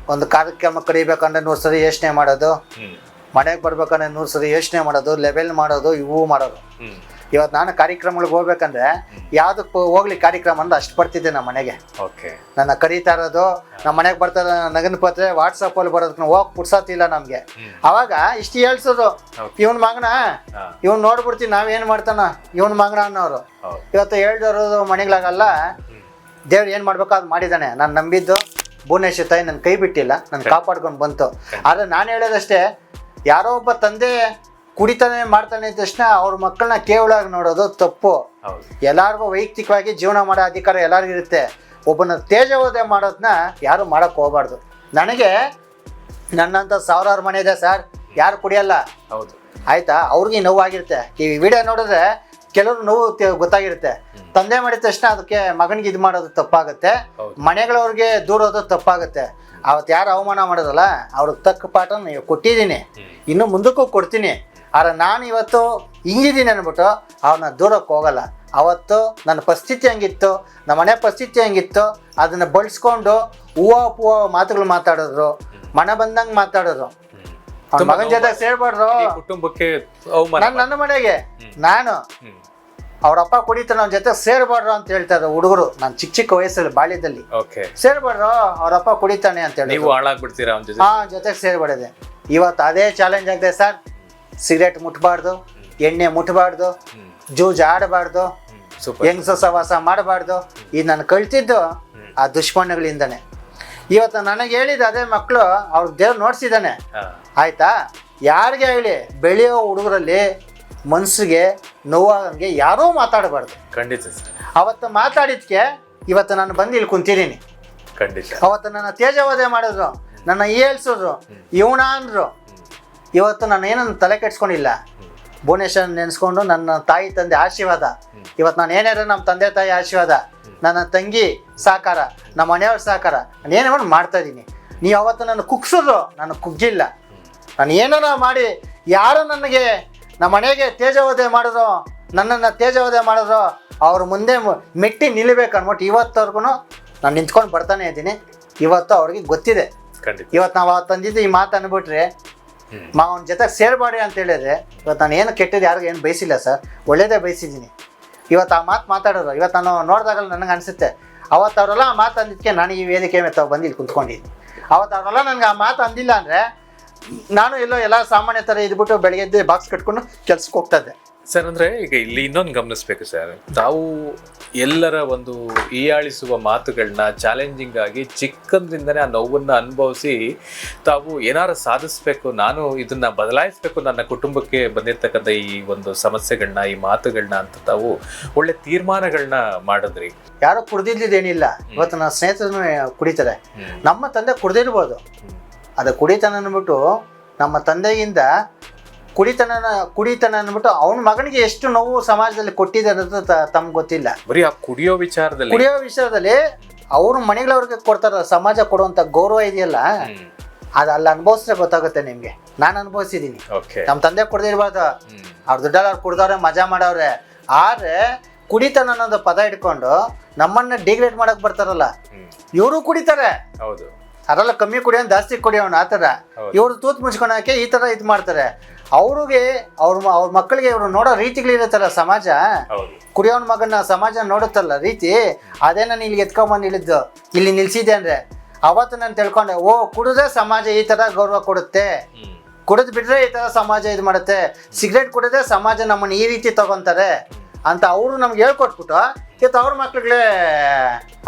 ಒಂದು ಕಾರ್ಯಕ್ರಮ ಕಡಿಬೇಕಂದ್ರೆ ನೂರು ಸರಿ ಯೋಚನೆ ಮಾಡೋದು. ಮನೆಗೆ ಬರ್ಬೇಕಂದ್ರೆ ನೂರು ಸರಿ ಯೋಚನೆ ಮಾಡೋದು ಲೆವೆಲ್ ಮಾಡೋದು ಇವು ಮಾಡೋದು. ಇವತ್ತು ನಾನು ಕಾರ್ಯಕ್ರಮಗಳಿಗೆ ಹೋಗ್ಬೇಕಂದ್ರೆ ಯಾವ್ದಕ್ಕೆ ಹೋಗ್ಲಿ ಕಾರ್ಯಕ್ರಮ ಅಂದ್ರೆ ಅಷ್ಟು ಬರ್ತಿದ್ದೆ ನಮ್ಮ ಮನೆಗೆ. ಓಕೆ. ನನ್ನ ಕರೀತಾ ಇರೋದು ನಮ್ಮ ಮನೆಗೆ ಬರ್ತಾರೆ ನಗನ ಪತ್ರೆ ವಾಟ್ಸಪ್ಪಲ್ಲಿ ಬರೋದಕ್ಕೆ ಹೋಗಿ ಪುಡ್ಸತ್ತಿಲ್ಲ ನಮಗೆ. ನಮ್ಗೆ ಅವಾಗ ಇಷ್ಟು ಹೇಳ್ಸೋದು. ಇವನ್ ಮಗನ ಇವನ್ ಇವ್ನು ನೋಡ್ಬಿಡ್ತೀವಿ ನಾವೇನು ಮಾಡ್ತಾನ? ಇವನ್ ಮಗನ ಅನ್ನೋರು. ಇವತ್ತು ಹೇಳ್ದವರು ಮನೆಗಳಾಗಲ್ಲ ದೇವ್ರು ಏನು ಮಾಡ್ಬೇಕು ಅದು ಮಾಡಿದ್ದಾನೆ ನಾನು ನಂಬಿದ್ದು ಭುವನೇಶ್ವರ್ ತಾಯಿ ನನ್ನ ಕೈ ಬಿಟ್ಟಿಲ್ಲ ನನ್ನ ಕಾಪಾಡ್ಕೊಂಡು ಬಂತು. ಆದರೆ ನಾನು ಹೇಳೋದಷ್ಟೇ ಯಾರೋ ಒಬ್ಬ ತಂದೆ ಕುಡಿತಾನೆ ಮಾಡ್ತಾನೆ ಅಂದ ತಕ್ಷಣ ಅವ್ರ ಮಕ್ಕಳನ್ನ ಕೇವಲಾಗಿ ನೋಡೋದು ತಪ್ಪು. ಹೌದು. ಎಲ್ಲರಿಗೂ ವೈಯಕ್ತಿಕವಾಗಿ ಜೀವನ ಮಾಡೋ ಅಧಿಕಾರ ಎಲ್ಲರಿಗೂ ಇರುತ್ತೆ. ಒಬ್ಬನ ತೇಜವೋದಯ ಮಾಡೋದನ್ನ ಯಾರು ಮಾಡೋಕ್ಕೆ ಹೋಗ್ಬಾರ್ದು. ನನಗೆ ನನ್ನಂಥ ಸಾವಿರಾರು ಮನೆ ಇದೆ ಸರ್ ಯಾರು ಕುಡಿಯಲ್ಲ. ಹೌದು. ಆಯ್ತಾ? ಅವ್ರಿಗೆ ನೋವಾಗಿರುತ್ತೆ. ಈ ವಿಡಿಯೋ ನೋಡಿದ್ರೆ ಕೆಲವರು ನೋವು ಗೊತ್ತಾಗಿರುತ್ತೆ. ತಂದೆ ಮಾಡಿದ ತಕ್ಷಣ ಅದಕ್ಕೆ ಮಗನಿಗೆ ಇದು ಮಾಡೋದು ತಪ್ಪಾಗುತ್ತೆ. ಮನೆಗಳವ್ರಿಗೆ ದೂರೋದು ತಪ್ಪಾಗುತ್ತೆ. ಅವತ್ತು ಯಾರು ಅವಮಾನ ಮಾಡೋದಲ್ಲ ಅವ್ರಿಗೆ ತಕ್ಕ ಪಾಠ ನೀವು ಕೊಟ್ಟಿದ್ದೀನಿ ಇನ್ನು ಮುಂದಕ್ಕೂ ಕೊಡ್ತೀನಿ. ಆದ್ರೆ ನಾನು ಇವತ್ತು ಹಿಂಗಿದ್ದೀನಿ ಅಂದ್ಬಿಟ್ಟು ಅವ್ರನ್ನ ದೂರಕ್ಕೆ ಹೋಗಲ್ಲ. ಅವತ್ತು ನನ್ನ ಪರಿಸ್ಥಿತಿ ಹೆಂಗಿತ್ತು ನಮ್ಮ ಮನೆ ಪರಿಸ್ಥಿತಿ ಹೆಂಗಿತ್ತು ಅದನ್ನ ಬಳಸ್ಕೊಂಡು ಹೂವ ಪೂವ ಮಾತುಗಳು ಮಾತಾಡಿದ್ರು ಮನೆ ಬಂದಂಗೆ ಮಾತಾಡೋದು. ಅವ್ನ ತುಂಬಾ ಮಗನ ಜೊತೆ ಸೇರ್ಬಾರ್ದು. ಕುಟುಂಬಕ್ಕೆ ನನ್ನ ಮನೆಗೆ. ನಾನು. ಹ್ಮ್. ಅವ್ರ ಅಪ್ಪ ಕುಡಿತಾನೆ ಅವ್ನ ಜೊತೆ ಸೇರ್ಬಾರ್ದು ಅಂತ ಹೇಳ್ತಾರೆ ಹುಡುಗರು. ನಾನು ಚಿಕ್ಕ ಚಿಕ್ಕ ವಯಸ್ಸಲ್ಲಿ ಬಾಲ್ಯದಲ್ಲಿ. ಓಕೆ ಸೇರ್ಬಾರ್ದು ಅವ್ರ ಅಪ್ಪ ಕುಡಿತಾನೆ ಅಂತ ಹೇಳಿ ನೀವು ಹಾಳಾಗ್ಬಿಡ್ತೀರಾ ಅವನ ಜೊತೆ? ಹಾ ಜೊತೆಗೆ ಸೇರ್ಬಾರ್ದೆ. ಇವತ್ತು ಅದೇ ಚಾಲೆಂಜ್ ಆಗಿದೆ ಸರ್ ಸಿಗರೇಟ್ ಮುಟ್ಬಾರ್ದು ಎಣ್ಣೆ ಮುಟ್ಬಾರ್ದು ಜೂಜ್ ಆಡಬಾರ್ದು ಹೆಂಗಸ ಸವಾಸ ಮಾಡಬಾರ್ದು. ಇದು ನಾನು ಕಳ್ತಿದ್ದು ಆ ದುಷ್ಪಣ್ಣಗಳಿಂದನೇ ಇವತ್ತು ನನಗೆ ಹೇಳಿದ ಅದೇ ಮಕ್ಕಳು ಅವ್ರ ದೇವ್ರು ನೋಡ್ಸಿದ್ದಾನೆ. ಆಯ್ತಾ? ಯಾರಿಗೆ ಹೇಳಿ? ಬೆಳೆಯೋ ಹುಡುಗರಲ್ಲಿ ಮನ್ಸಿಗೆ ನೋವಾಗಂಗೆ ಯಾರೂ ಮಾತಾಡಬಾರ್ದು. ಖಂಡಿತ ಸರ್. ಅವತ್ತು ಮಾತಾಡಿದ್ಕೆ ಇವತ್ತು ನಾನು ಬಂದು ಇಲ್ಲಿ ಕುಂತಿದ್ದೀನಿ. ಖಂಡಿತ. ಅವತ್ತು ನನ್ನ ತೇಜವಧೆ ಮಾಡಿದ್ರು ನನ್ನ ಏಳ್ಸಿದ್ರು ಇವಣ ಅಂದ್ರು. ಇವತ್ತು ನಾನು ಏನನ್ನು ತಲೆ ಕೆಡ್ಸ್ಕೊಂಡಿಲ್ಲ. ಭುವನೇಶ್ವರ್ ನೆನೆಸ್ಕೊಂಡು ನನ್ನ ತಾಯಿ ತಂದೆ ಆಶೀರ್ವಾದ. ಇವತ್ತು ನಾನು ಏನಾದ್ರು ನಮ್ಮ ತಂದೆ ತಾಯಿ ಆಶೀರ್ವಾದ ನನ್ನ ತಂಗಿ ಸಹಕಾರ ನಮ್ಮ ಮನೆಯವ್ರ ಸಹಕಾರ ನಾನು ಏನೇ ಮಾಡಿ ಮಾಡ್ತಾ ಇದ್ದೀನಿ. ನೀವು ಅವತ್ತು ನನ್ನ ಕುಗ್ಸಿದ್ರು ನಾನು ಕುಗ್ಗಿಲ್ಲ. ನಾನು ಏನಾರ ಮಾಡಿ ಯಾರು ನನಗೆ ನಮ್ಮ ಮನೆಗೆ ತೇಜವಧೆ ಮಾಡಿದ್ರು ನನ್ನನ್ನು ತೇಜವಧೆ ಮಾಡಿದ್ರು ಅವ್ರ ಮುಂದೆ ಮೆಟ್ಟಿ ನಿಲ್ಲಬೇಕು ಅನ್ಬಿಟ್ಟು ಇವತ್ತವರೆಗೂ ನಾನು ನಿಂತ್ಕೊಂಡು ಬರ್ತಾನೆ ಇದ್ದೀನಿ. ಇವತ್ತು ಅವ್ರಿಗೆ ಗೊತ್ತಿದೆ. ಇವತ್ತು ನಾವು ತಂದಿದ್ದು ಈ ಮಾತು ಅಂದ್ಬಿಟ್ರೆ. ಮಾವನ ಜೊತೆ ಸೇರ್ಬೇಡಿ ಅಂತ ಹೇಳಿದ್ರೆ ಇವತ್ತು ನಾನು ಏನು ಕೆಟ್ಟದ್ದು ಯಾರಿಗೂ ಏನು ಬಯಸಿಲ್ಲ ಸರ್. ಒಳ್ಳೇದೇ ಬಯಸಿದ್ದೀನಿ ಇವತ್ತು ಆ ಮಾತು ಮಾತಾಡೋರು ಇವತ್ತು ನಾನು ನೋಡಿದಾಗಲ್ಲ ನನಗೆ ಅನಿಸುತ್ತೆ ಅವತ್ತು ಅವರೆಲ್ಲ ಆ ಮಾತು ಅಂದಿದ್ದಕ್ಕೆ ನಾನು ಈ ವೇದಿಕೆ ಮೇಲೆ ತಾವು ಬಂದು ಇಲ್ಲಿ ಕುಂತ್ಕೊಂಡಿದ್ದೀನಿ ಅವತ್ತು ಅವರೆಲ್ಲ ನನಗೆ ಆ ಮಾತು ಅಂದಿಲ್ಲ ಅಂದರೆ ನಾನು ಎಲ್ಲೋ ಎಲ್ಲ ಸಾಮಾನ್ಯ ಥರ ಇದ್ಬಿಟ್ಟು ಬೆಳಗ್ಗೆ ಬಾಕ್ಸ್ ಕಟ್ಕೊಂಡು ಕೆಲ್ಸಕ್ಕೆ ಹೋಗ್ತಾ ಇದ್ದೆ. ಸರ್ ಅಂದ್ರೆ ಈಗ ಇಲ್ಲಿ ಇನ್ನೊಂದು ಗಮನಿಸ್ಬೇಕು ಸರ್ ತಾವು ಎಲ್ಲರ ಒಂದು ಹೀಯಾಳಿಸುವ ಮಾತುಗಳನ್ನ ಚಾಲೆಂಜಿಂಗ್ ಆಗಿ ಚಿಕ್ಕಂದ್ರಿಂದನೇ ಆ ನೋವನ್ನ ಅನುಭವಿಸಿ ತಾವು ಏನಾರು ಸಾಧಿಸ್ಬೇಕು ನಾನು ಇದನ್ನ ಬದಲಾಯಿಸ್ಬೇಕು ನನ್ನ ಕುಟುಂಬಕ್ಕೆ ಬಂದಿರ್ತಕ್ಕಂಥ ಈ ಒಂದು ಸಮಸ್ಯೆಗಳನ್ನ ಈ ಮಾತುಗಳನ್ನ ಅಂತ ತಾವು ಒಳ್ಳೆ ತೀರ್ಮಾನಗಳನ್ನ ಮಾಡಿದ್ರಿ. ಯಾರೋ ಕುಡ್ದಿದ್ದೇನಿಲ್ಲ ಇವತ್ತು ನನ್ನ ಸ್ನೇಹಿತರನ್ನು ಕುಡಿತಾರೆ. ನಮ್ಮ ತಂದೆ ಕುಡ್ದಿರ್ಬೋದು. ಅದು ಕುಡಿತನ ಅಂದ್ಬಿಟ್ಟು ನಮ್ಮ ತಂದೆಯಿಂದ ಕುಡಿತನ ಕುಡಿತನ ಅಂದ್ಬಿಟ್ಟು ಅವನ ಮಗನಿಗೆ ಎಷ್ಟು ನೋವು ಸಮಾಜದಲ್ಲಿ ಕೊಟ್ಟಿದೆ ಅನ್ನೋದು ತಮ್ಗೆ ಗೊತ್ತಿಲ್ಲ. ಬರೀ ಆ ಕುಡಿಯೋ ವಿಚಾರದಲ್ಲಿ? ಕುಡಿಯೋ ವಿಚಾರದಲ್ಲಿ ಅವ್ರ ಮನೆಗಳವ್ರಿಗೆ ಕೊಡ್ತಾರ ಸಮಾಜ ಕೊಡುವಂತ ಗೌರವ ಇದೆಯಲ್ಲ ಅದು ಅಲ್ಲಿ ಅನುಭವಿಸಿದ್ರೆ ಗೊತ್ತಾಗುತ್ತೆ ನಿಮ್ಗೆ. ನಾನು ಅನುಭವಿಸಿದ್ದೀನಿ ಓಕೆ ನಮ್ಮ ತಂದೆ ಕೊಡ್ದಿರ್ಬಾರ್ದು ಅವ್ರ ದುಡ್ಡಲ್ಲಿ ಅವ್ರು ಕುಡ್ದವ್ರೆ ಮಜಾ ಮಾಡವ್ರೆ. ಆದ್ರೆ ಕುಡಿತನ ಅನ್ನೋದು ಪದ ಇಟ್ಕೊಂಡು ನಮ್ಮನ್ನ ಡಿಗ್ರೇಡ್ ಮಾಡಕ್ ಬರ್ತಾರಲ್ಲ. ಇವರು ಕುಡಿತಾರೆ. ಹೌದು. ಅದೆಲ್ಲ ಕಮ್ಮಿ ಕುಡಿಯೋನು ಜಾಸ್ತಿ ಕುಡಿಯೋನು ಆ ಥರ. ಇವರು ತೂತ್ ಮುಚ್ಕೊಳಕ್ಕೆ ಈ ಥರ ಇದು ಮಾಡ್ತಾರೆ. ಅವ್ರಿಗೆ ಅವ್ರ ಅವ್ರ ಮಕ್ಕಳಿಗೆ ಇವರು ನೋಡೋ ರೀತಿಗಳಿರುತ್ತಲ್ಲ ಸಮಾಜ? ಕುಡಿಯೋನ್ ಮಗನ ಸಮಾಜ ನೋಡುತ್ತಲ್ಲ ರೀತಿ? ಅದೇ ನಾನು ಇಲ್ಲಿ ಎತ್ಕೊಂಬಂದು ಇಳಿದ್ದು? ಇಲ್ಲಿ ನಿಲ್ಸಿದೆ ಅಂದ್ರೆ? ಅವತ್ತು ನಾನು ತಿಳ್ಕೊಂಡೆ ಓ ಕುಡಿದ್ರೆ ಸಮಾಜ ಈ ಥರ ಗೌರವ ಕೊಡುತ್ತೆ. ಕುಡಿದು ಕುಡಿದ್ ಬಿಟ್ರೆ ಈ ಥರ ಸಮಾಜ ಇದು ಮಾಡುತ್ತೆ. ಸಿಗರೇಟ್ ಕುಡಿದ್ರೆ ಸಮಾಜ ನಮ್ಮನ್ನು ಈ ರೀತಿ ತಗೊಂತಾರೆ ಅಂತ ಅವರು ನಮ್ಗೆ ಹೇಳ್ಕೊಟ್ಬಿಟ್ಟು ಇವತ್ತು ಅವ್ರ ಮಕ್ಳುಗಳೇ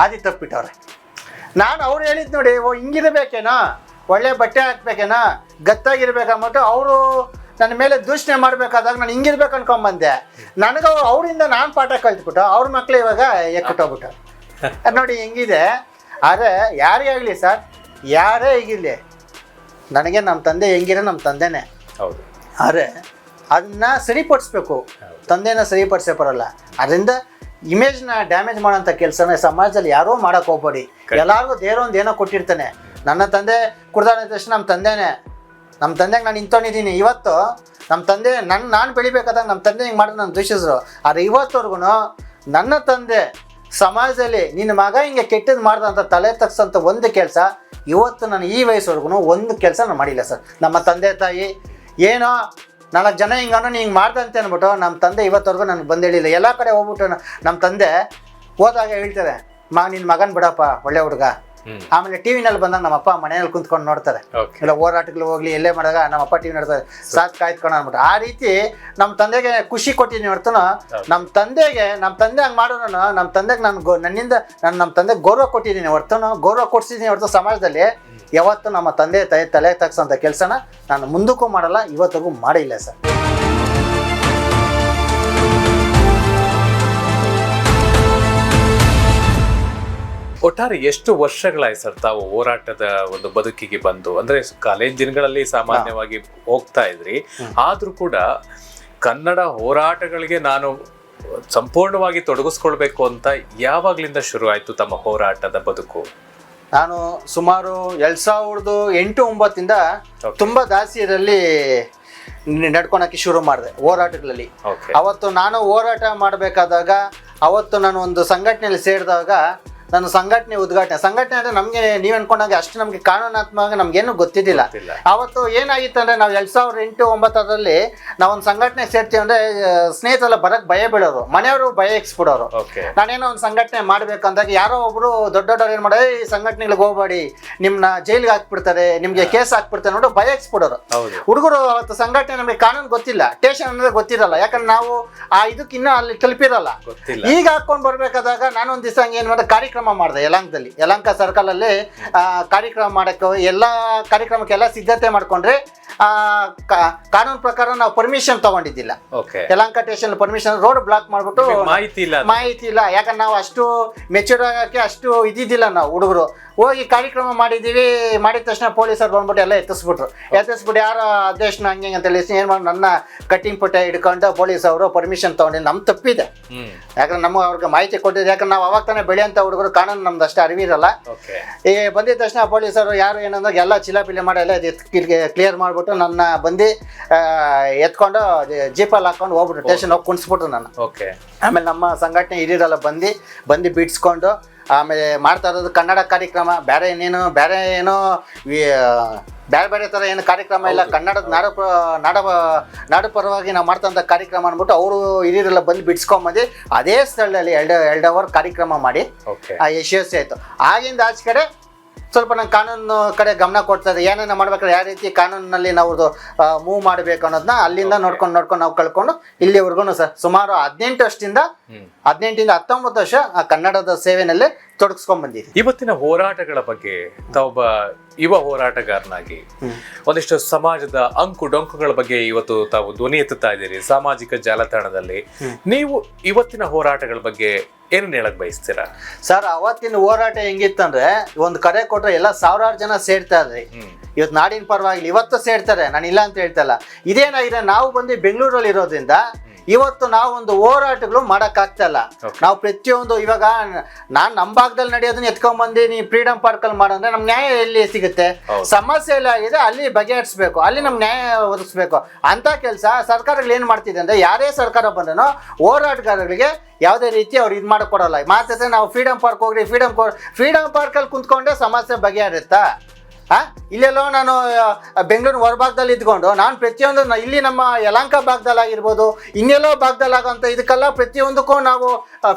ಆದಿ ತಪ್ಪಿಟ್ಟವ್ರೆ ನಾನು ಅವ್ರು ಹೇಳಿದ್ ನೋಡಿ ಓ ಹಿಂಗಿರ್ಬೇಕೇನಾ ಒಳ್ಳೆ ಬಟ್ಟೆ ಹಾಕ್ಬೇಕೇನಾ ಗತ್ತಾಗಿರ್ಬೇಕಂದ್ಬಿಟ್ಟು ಅವರು ನನ್ನ ಮೇಲೆ ದೂಷಣೆ ಮಾಡಬೇಕಾದಾಗ ನಾನು ಹಿಂಗಿರ್ಬೇಕು ಅನ್ಕೊಂಬಂದೆ. ನನಗೆ ಅವರಿಂದ ನಾನು ಪಾಠ ಕಲ್ತ್ಬಿಟ್ಟು ಅವ್ರ ಮಕ್ಳು ಇವಾಗ ಎಕ್ಕಟ್ಟೋಗ್ಬಿಟ್ಟು ನೋಡಿ ಹೆಂಗಿದೆ. ಆದರೆ ಯಾರೇ ಆಗಲಿ ಸರ್ ಯಾರೇ ಈಗಿರಲಿ ನನಗೆ ನಮ್ಮ ತಂದೆ ಹೆಂಗಿರೋ ನಮ್ಮ ತಂದೆನೇ. ಹೌದು. ಆದರೆ ಅದನ್ನ ಸರಿಪಡಿಸ್ಬೇಕು. ತಂದೆನ ಸರಿಪಡಿಸೇ ಬರೋಲ್ಲ. ಅದರಿಂದ ಇಮೇಜ್ನ ಡ್ಯಾಮೇಜ್ ಮಾಡೋಂಥ ಕೆಲಸನ ಸಮಾಜದಲ್ಲಿ ಯಾರೂ ಮಾಡೋಕೆ ಹೋಗ್ಬೇಡಿ. ಎಲ್ಲರಿಗೂ ದೇವ್ರ ಒಂದು ಏನೋ ಕೊಟ್ಟಿರ್ತಾನೆ. ನನ್ನ ತಂದೆ ಕುಡ್ದಾಡಿದ ತಕ್ಷಣ ನಮ್ಮ ತಂದೆನೇ. ನಮ್ಮ ತಂದೆಗೆ ನಾನು ನಿಂತ್ಕೊಂಡಿದ್ದೀನಿ. ಇವತ್ತು ನಮ್ಮ ತಂದೆ ನನ್ನ ನಾನು ಬೆಳಿಬೇಕಾದಾಗ ನಮ್ಮ ತಂದೆ ಹಿಂಗೆ ಮಾಡಿದ್ರೆ ನಾನು ದೂಷಿಸಿದ್ರು ಆದರೆ ಇವತ್ತವರೆಗೂ ನನ್ನ ತಂದೆ ಸಮಾಜದಲ್ಲಿ ನಿನ್ನ ಮಗ ಹಿಂಗೆ ಕೆಟ್ಟದ್ದು ಮಾಡ್ದಂಥ ತಲೆ ತಗ್ಸೋಂಥ ಒಂದು ಕೆಲಸ ಇವತ್ತು ನಾನು ಈ ವಯಸ್ಸವರೆಗೂ ಒಂದು ಕೆಲಸ ನಾನು ಮಾಡಿಲ್ಲ ಸರ್. ನಮ್ಮ ತಂದೆ ತಾಯಿ ಏನೋ ನಾಲ್ಕು ಜನ ಹಿಂಗನೋ ನೀ ಹಿಂಗೆ ಮಾಡ್ದಂತೆ ಅಂದ್ಬಿಟ್ಟು ನಮ್ಮ ತಂದೆ ಇವತ್ತವರೆಗೂ ನನಗೆ ಬಂದು ಹೇಳಿಲ್ಲ. ಎಲ್ಲ ಕಡೆ ಹೋಗ್ಬಿಟ್ಟು ನಮ್ಮ ತಂದೆ ಹೋದಾಗ ಹೇಳ್ತಾರೆ ಮಾ ನಿನ್ನ ಮಗನ ಬಿಡಪ್ಪ ಒಳ್ಳೆ ಹುಡುಗ. ಆಮೇಲೆ ಟಿವಿನಲ್ಲಿ ಬಂದಾಗ ನಮ್ಮ ಅಪ್ಪ ಮನೆಯಲ್ಲಿ ಕುಂತ್ಕೊಂಡು ನೋಡ್ತಾರೆ. ಇಲ್ಲ ಹೋರಾಟಗಳು ಹೋಗ್ಲಿ ಎಲ್ಲೇ ಮಾಡಿದಾಗ ನಮ್ಮ ಅಪ್ಪ ಟಿವಿ ನೋಡ್ತಾರೆ ಸಾತ್ ಕಾಯ್ತ್ಕೊಂಡು ಅಂದ್ಬಿಟ್ಟು ಆ ರೀತಿ ನಮ್ಮ ತಂದೆಗೆ ಖುಷಿ ಕೊಟ್ಟಿದ್ದೀನಿ ಹೊರ್ತನು ನಮ್ಮ ತಂದೆಗೆ ನಮ್ಮ ತಂದೆ ಹಂಗೆ ಮಾಡೋನು ನಮ್ಮ ತಂದೆಗೆ ನಾನು ಗೊ ನನ್ನಿಂದ ನಾನು ನಮ್ಮ ತಂದೆಗೆ ಗೌರವ ಕೊಟ್ಟಿದ್ದೀನಿ ಹೊರ್ತನು ಗೌರವ ಕೊಡ್ಸಿದ್ದೀನಿ ಹೊರತು ಸಮಾಜದಲ್ಲಿ. ಯಾವತ್ತು ನಮ್ಮ ತಂದೆ ತಾಯಿ ತಲೆ ತಗ್ಸೋಂಥ ಕೆಲಸನ ನಾನು ಮುಂದಕ್ಕೂ ಮಾಡಲ್ಲ ಇವತ್ತಿಗೂ ಮಾಡಿಲ್ಲ ಸರ್. ಒಟ್ಟಾರೆ ಎಷ್ಟು ವರ್ಷಗಳಾಯ್ತು ಸರ್ ತಾವು ಹೋರಾಟದ ಒಂದು ಬದುಕಿಗೆ ಬಂದು? ಅಂದ್ರೆ ಕಾಲೇಜ್ ದಿನಗಳಲ್ಲಿ ಸಾಮಾನ್ಯವಾಗಿ ಹೋಗ್ತಾ ಇದ್ರಿ. ಆದ್ರೂ ಕೂಡ ಕನ್ನಡ ಹೋರಾಟಗಳಿಗೆ ನಾನು ಸಂಪೂರ್ಣವಾಗಿ ತೊಡಗಿಸ್ಕೊಳ್ಬೇಕು ಅಂತ ಯಾವಾಗ್ಲಿಂದ ಶುರು ಆಯ್ತು ತಮ್ಮ ಹೋರಾಟದ ಬದುಕು? ನಾನು ಸುಮಾರು ಎರಡು ಸಾವಿರದ ಎಂಟು ಒಂಬತ್ತಿಂದ. ತುಂಬ ದಾಸಿಯರಲ್ಲಿ ನಡ್ಕೊಳಕ್ಕೆ ಶುರು ಮಾಡಿದೆ ಹೋರಾಟಗಳಲ್ಲಿ ಅವತ್ತು ನಾನು ಹೋರಾಟ ಮಾಡಬೇಕಾದಾಗ ಅವತ್ತು ನಾನು ಒಂದು ಸಂಘಟನೆಯಲ್ಲಿ ಸೇರಿದಾಗ ನಾನು ಸಂಘಟನೆ ಉದ್ಘಾಟನೆ. ಸಂಘಟನೆ ಅಂದ್ರೆ ನಮಗೆ ನೀವು ಅನ್ಕೊಂಡಾಗ ಅಷ್ಟು ನಮಗೆ ಕಾನೂನಾತ್ಮಕ ನಮ್ಗೇನು ಗೊತ್ತಿದ್ದಿಲ್ಲ. ಅವತ್ತು ಏನಾಗಿತ್ತು ಅಂದ್ರೆ ನಾವು ಎರಡ್ ಸಾವಿರದ ಎಂಟು ಒಂಬತ್ತರಲ್ಲಿ ನಾವೊಂದು ಸಂಘಟನೆ ಸೇರ್ತೀವಿ ಅಂದ್ರೆ ಸ್ನೇಹಿತರೆಲ್ಲ ಬರಕ್ ಭಯ ಬೀಳೋರು. ಮನೆಯವರು ಭಯ ಇಕ್ಸ್ಬಿಡೋರು ಓಕೆ. ನಾನೇನೋ ಒಂದು ಸಂಘಟನೆ ಮಾಡ್ಬೇಕಂದಾಗ ಯಾರೋ ಒಬ್ರು ದೊಡ್ಡ ದೊಡ್ಡವ್ರು ಏನ್ ಮಾಡೋ ಈ ಸಂಘಟನೆಗಳಿಗೆ ಹೋಗ್ಬೇಡಿ. ನಿಮ್ನ ಜೈಲಿಗೆ ಹಾಕ್ಬಿಡ್ತಾರೆ ನಿಮ್ಗೆ ಕೇಸ್ ಹಾಕ್ಬಿಡ್ತಾರೆ ನೋಡು ಭಯ ಇಕ್ಸ್ಬಿಡೋರು ಹೌದು. ಹುಡುಗರು ಅವತ್ತು ಸಂಘಟನೆ ನಮಗೆ ಕಾನೂನು ಗೊತ್ತಿಲ್ಲ. ಸ್ಟೇಷನ್ ಅಂದ್ರೆ ಗೊತ್ತಿರಲ್ಲ. ಯಾಕಂದ್ರೆ ನಾವು ಆ ಇದಕ್ಕೆ ಇನ್ನೂ ಅಲ್ಲಿ ತಲುಪಿರಲ್ಲ. ಈಗ ಹಾಕೊಂಡ್ ಬರ್ಬೇಕಾದಾಗ ನಾನೊಂದ್ ದಿವಸ ಏನ್ ಏನು ಮಾಡಿದೆ ಕಾರ್ಯಕ್ರಮ ಮಾಡಿದೆ ಯಲಂಕದಲ್ಲಿ ಯಲಂಕ ಸರ್ಕಲಲ್ಲಿ ಕಾರ್ಯಕ್ರಮ ಮಾಡಕ್ಕೆ ಎಲ್ಲ ಕಾರ್ಯಕ್ರಮಕ್ಕೆಲ್ಲ ಸಿದ್ಧತೆ ಮಾಡ್ಕೊಂಡ್ರೆ ಕಾನೂನು ಪ್ರಕಾರ ನಾವು permission ತಗೊಂಡಿದ್ದಿಲ್ಲ. Yelanka station permission road block ಮಾಡ್ಬಿಟ್ಟು ಮಾಹಿತಿ ಇಲ್ಲ ಮಾಹಿತಿ ಇಲ್ಲ. ಯಾಕಂದ್ರೆ ನಾವು ಅಷ್ಟು ಮೆಚೂರ್ ಆಗೋಕ್ಕೆ ಅಷ್ಟು ಇದ್ದಿದ್ದಿಲ್ಲ ನಾವು ಹುಡುಗರು. ಹೋಗಿ ಕಾರ್ಯಕ್ರಮ ಮಾಡಿದ್ದೀವಿ. ಮಾಡಿದ ತಕ್ಷಣ ಪೊಲೀಸರು ಬಂದ್ಬಿಟ್ಟು ಎಲ್ಲ ಎತ್ತಿಸ್ಬಿಟ್ರು. ಎತ್ತಿಸ್ಬಿಟ್ಟು ಯಾರೋ ಅಧ್ಯಕ್ಷನ ಹಂಗೆ ಹಿಂಗೆ ಅಂತ ಹೇಳಿ ಏನು ಮಾಡಿ ನನ್ನ ಕಟ್ಟಿಂಗ್ ಪುಟ್ಟ ಹಿಡ್ಕೊಂಡು ಪೊಲೀಸ್ ಅವರು ಪರ್ಮಿಷನ್ ತೊಗೊಂಡು ನಮ್ಮ ತಪ್ಪಿದೆ. ಯಾಕಂದ್ರೆ ನಮ್ಮ ಅವ್ರಿಗೆ ಮಾಹಿತಿ ಕೊಟ್ಟಿದ್ದು. ಯಾಕಂದ್ರೆ ನಾವು ಅವಾಗ ತಾನೇ ಬೆಳೆಯಂಥ ಹುಡುಗರು. ಕಾನೂನು ನಮ್ದು ಅಷ್ಟೇ ಅರಿವಿರಲ್ಲ ಓಕೆ. ಈ ಬಂದಿದ ತಕ್ಷಣ ಪೊಲೀಸರು ಯಾರು ಏನಂದಾಗ ಎಲ್ಲ ಚಿಲಾಪಿಲಿ ಮಾಡಿ ಎಲ್ಲ ಕ್ಲಿಯರ್ ಮಾಡಿಬಿಟ್ಟು ನನ್ನ ಬಂದು ಎತ್ಕೊಂಡು ಜೀಪಲ್ಲಿ ಹಾಕೊಂಡು ಹೋಗ್ಬಿಟ್ಟು ಸ್ಟೇಷನ್ ಹೋಗಿ ಕುಣಿಸ್ಬಿಟ್ರು ನಾನು ಓಕೆ. ಆಮೇಲೆ ನಮ್ಮ ಸಂಘಟನೆ ಹಿರಿಯರೆಲ್ಲ ಬಂದು ಬಂದು ಬಿಡಿಸ್ಕೊಂಡು ಆಮೇಲೆ ಮಾಡ್ತಾ ಇರೋದು ಕನ್ನಡ ಕಾರ್ಯಕ್ರಮ ಬೇರೆ ಇನ್ನೇನು ಬೇರೆ ಏನೋ ಬೇರೆ ಬೇರೆ ಥರ ಏನು ಕಾರ್ಯಕ್ರಮ ಇಲ್ಲ. ಕನ್ನಡದ ನಾಡ ನಾಡ ನಾಡು ಪರವಾಗಿ ನಾವು ಮಾಡ್ತಂಥ ಕಾರ್ಯಕ್ರಮ ಅಂದ್ಬಿಟ್ಟು ಅವರು ಹಿರಿಯರೆಲ್ಲ ಬಂದು ಬಿಡಿಸ್ಕೊಂಬಂದು ಅದೇ ಸ್ಥಳದಲ್ಲಿ ಎರಡು ಎರಡು ಅವರ್ ಕಾರ್ಯಕ್ರಮ ಮಾಡಿ ಯಶಸ್ವಿ ಆಯಿತು. ಆಗಿಂದ ಆಚೆ ಕಡೆ ಸ್ವಲ್ಪ ನಂಗೆ ಕಾನೂನು ಕಡೆ ಗಮನ ಕೊಡ್ತಾ ಇದೆ. ಏನೇನು ಮಾಡ್ಬೇಕಾದ್ರೆ ಯಾವ ರೀತಿ ಕಾನೂನಿನಲ್ಲಿ ನಾವು ಮೂವ್ ಮಾಡಬೇಕು ಅನ್ನೋದನ್ನ ಅಲ್ಲಿಂದ ನೋಡ್ಕೊಂಡು ನೋಡ್ಕೊಂಡು ನಾವು ಕಳ್ಕೊಂಡು ಇಲ್ಲಿವರೆಗೂ ಸರ್ ಸುಮಾರು ಹದಿನೆಂಟು ವರ್ಷದಿಂದ ಹದಿನೆಂಟಿಂದ ಹತ್ತೊಂಬತ್ತು ವರ್ಷ ಆ ಕನ್ನಡದ ಸೇವೆನಲ್ಲೇ ತೊಡಗಿಸ್ಕೊಂಡ್ ಬಂದಿದೆ ಇವತ್ತಿನ ಹೋರಾಟಗಳ ಬಗ್ಗೆ ತಾವೊಬ್ಬ ಯುವ ಹೋರಾಟಗಾರನಾಗಿ ಒಂದಿಷ್ಟು ಸಮಾಜದ ಅಂಕು ಡೊಂಕುಗಳ ಬಗ್ಗೆ ಇವತ್ತು ತಾವು ಧ್ವನಿ ಎತ್ತುತ್ತಾ ಇದ್ದೀರಿ. ಸಾಮಾಜಿಕ ಜಾಲತಾಣದಲ್ಲಿ. ನೀವು ಇವತ್ತಿನ ಹೋರಾಟಗಳ ಬಗ್ಗೆ ಏನು ಹೇಳಕ್ ಬಯಸ್ತೀರಾ? ಸರ್ ಅವತ್ತಿನ ಹೋರಾಟ ಹೆಂಗಿತ್ತಂದ್ರೆ ಒಂದು ಕರೆ ಕೊಟ್ರೆ ಎಲ್ಲ ಸಾವಿರಾರು ಜನ ಸೇರ್ತಾ ಇದ್ರಿ. ಇವತ್ತು ನಾಡಿನ ಪರವಾಗಿಲ್ಲ ಇವತ್ತು ಸೇರ್ತಾರೆ ನಾನು ಇಲ್ಲ ಅಂತ ಹೇಳ್ತಲ್ಲ. ಇದೇನಾಗಿದೆ ನಾವು ಬಂದು ಬೆಂಗಳೂರಲ್ಲಿ ಇರೋದ್ರಿಂದ ಇವತ್ತು ನಾವು ಒಂದು ಹೋರಾಟಗಳು ಮಾಡೋಕ್ಕಾಗ್ತಲ್ಲ. ನಾವು ಪ್ರತಿಯೊಂದು ಇವಾಗ ನಾನು ನಮ್ಮ ಭಾಗದಲ್ಲಿ ನಡೆಯೋದನ್ನ ಎತ್ಕೊಂಡ್ಬಂದು ನೀವು ಫ್ರೀಡಮ್ ಪಾರ್ಕಲ್ಲಿ ಮಾಡೋದ್ರೆ ನಮ್ಮ ನ್ಯಾಯ ಎಲ್ಲಿ ಸಿಗುತ್ತೆ? ಸಮಸ್ಯೆ ಎಲ್ಲ ಆಗಿದೆ ಅಲ್ಲಿ ಬಗೆಹರಿಸ್ಬೇಕು ಅಲ್ಲಿ ನಮ್ಮ ನ್ಯಾಯ ಒದಗಿಸ್ಬೇಕು. ಅಂತ ಕೆಲಸ ಸರ್ಕಾರಗಳು ಏನು ಮಾಡ್ತಿದೆ ಅಂದರೆ ಯಾರೇ ಸರ್ಕಾರ ಬಂದನೋ ಹೋರಾಟಗಾರರಿಗೆ ಯಾವುದೇ ರೀತಿ ಅವ್ರು ಇದು ಮಾಡಿಕೊಡಲ್ಲ. ಮಾತಾಡ್ತಾರೆ ನಾವು ಫ್ರೀಡಮ್ ಪಾರ್ಕ್ ಹೋಗ್ರಿ ಫ್ರೀಡಮ್ ಫ್ರೀಡಮ್ ಪಾರ್ಕಲ್ಲಿ ಕುಂತ್ಕೊಂಡೆ ಸಮಸ್ಯೆ ಬಗೆಹರುತ್ತಾ ಆ? ಇಲ್ಲೆಲ್ಲೋ ನಾನು ಬೆಂಗಳೂರು ಹೊರಭಾಗದಲ್ಲಿ ಇದ್ಕೊಂಡು ನಾನು ಪ್ರತಿಯೊಂದು ಇಲ್ಲಿ ನಮ್ಮ ಯಲಂಕ ಭಾಗದಲ್ಲಿ ಆಗಿರ್ಬೋದು ಇನ್ನೆಲ್ಲೋ ಭಾಗದಲ್ಲಿ ಆಗೋಂಥ ಇದಕ್ಕೆಲ್ಲ ಪ್ರತಿಯೊಂದಕ್ಕೂ ನಾವು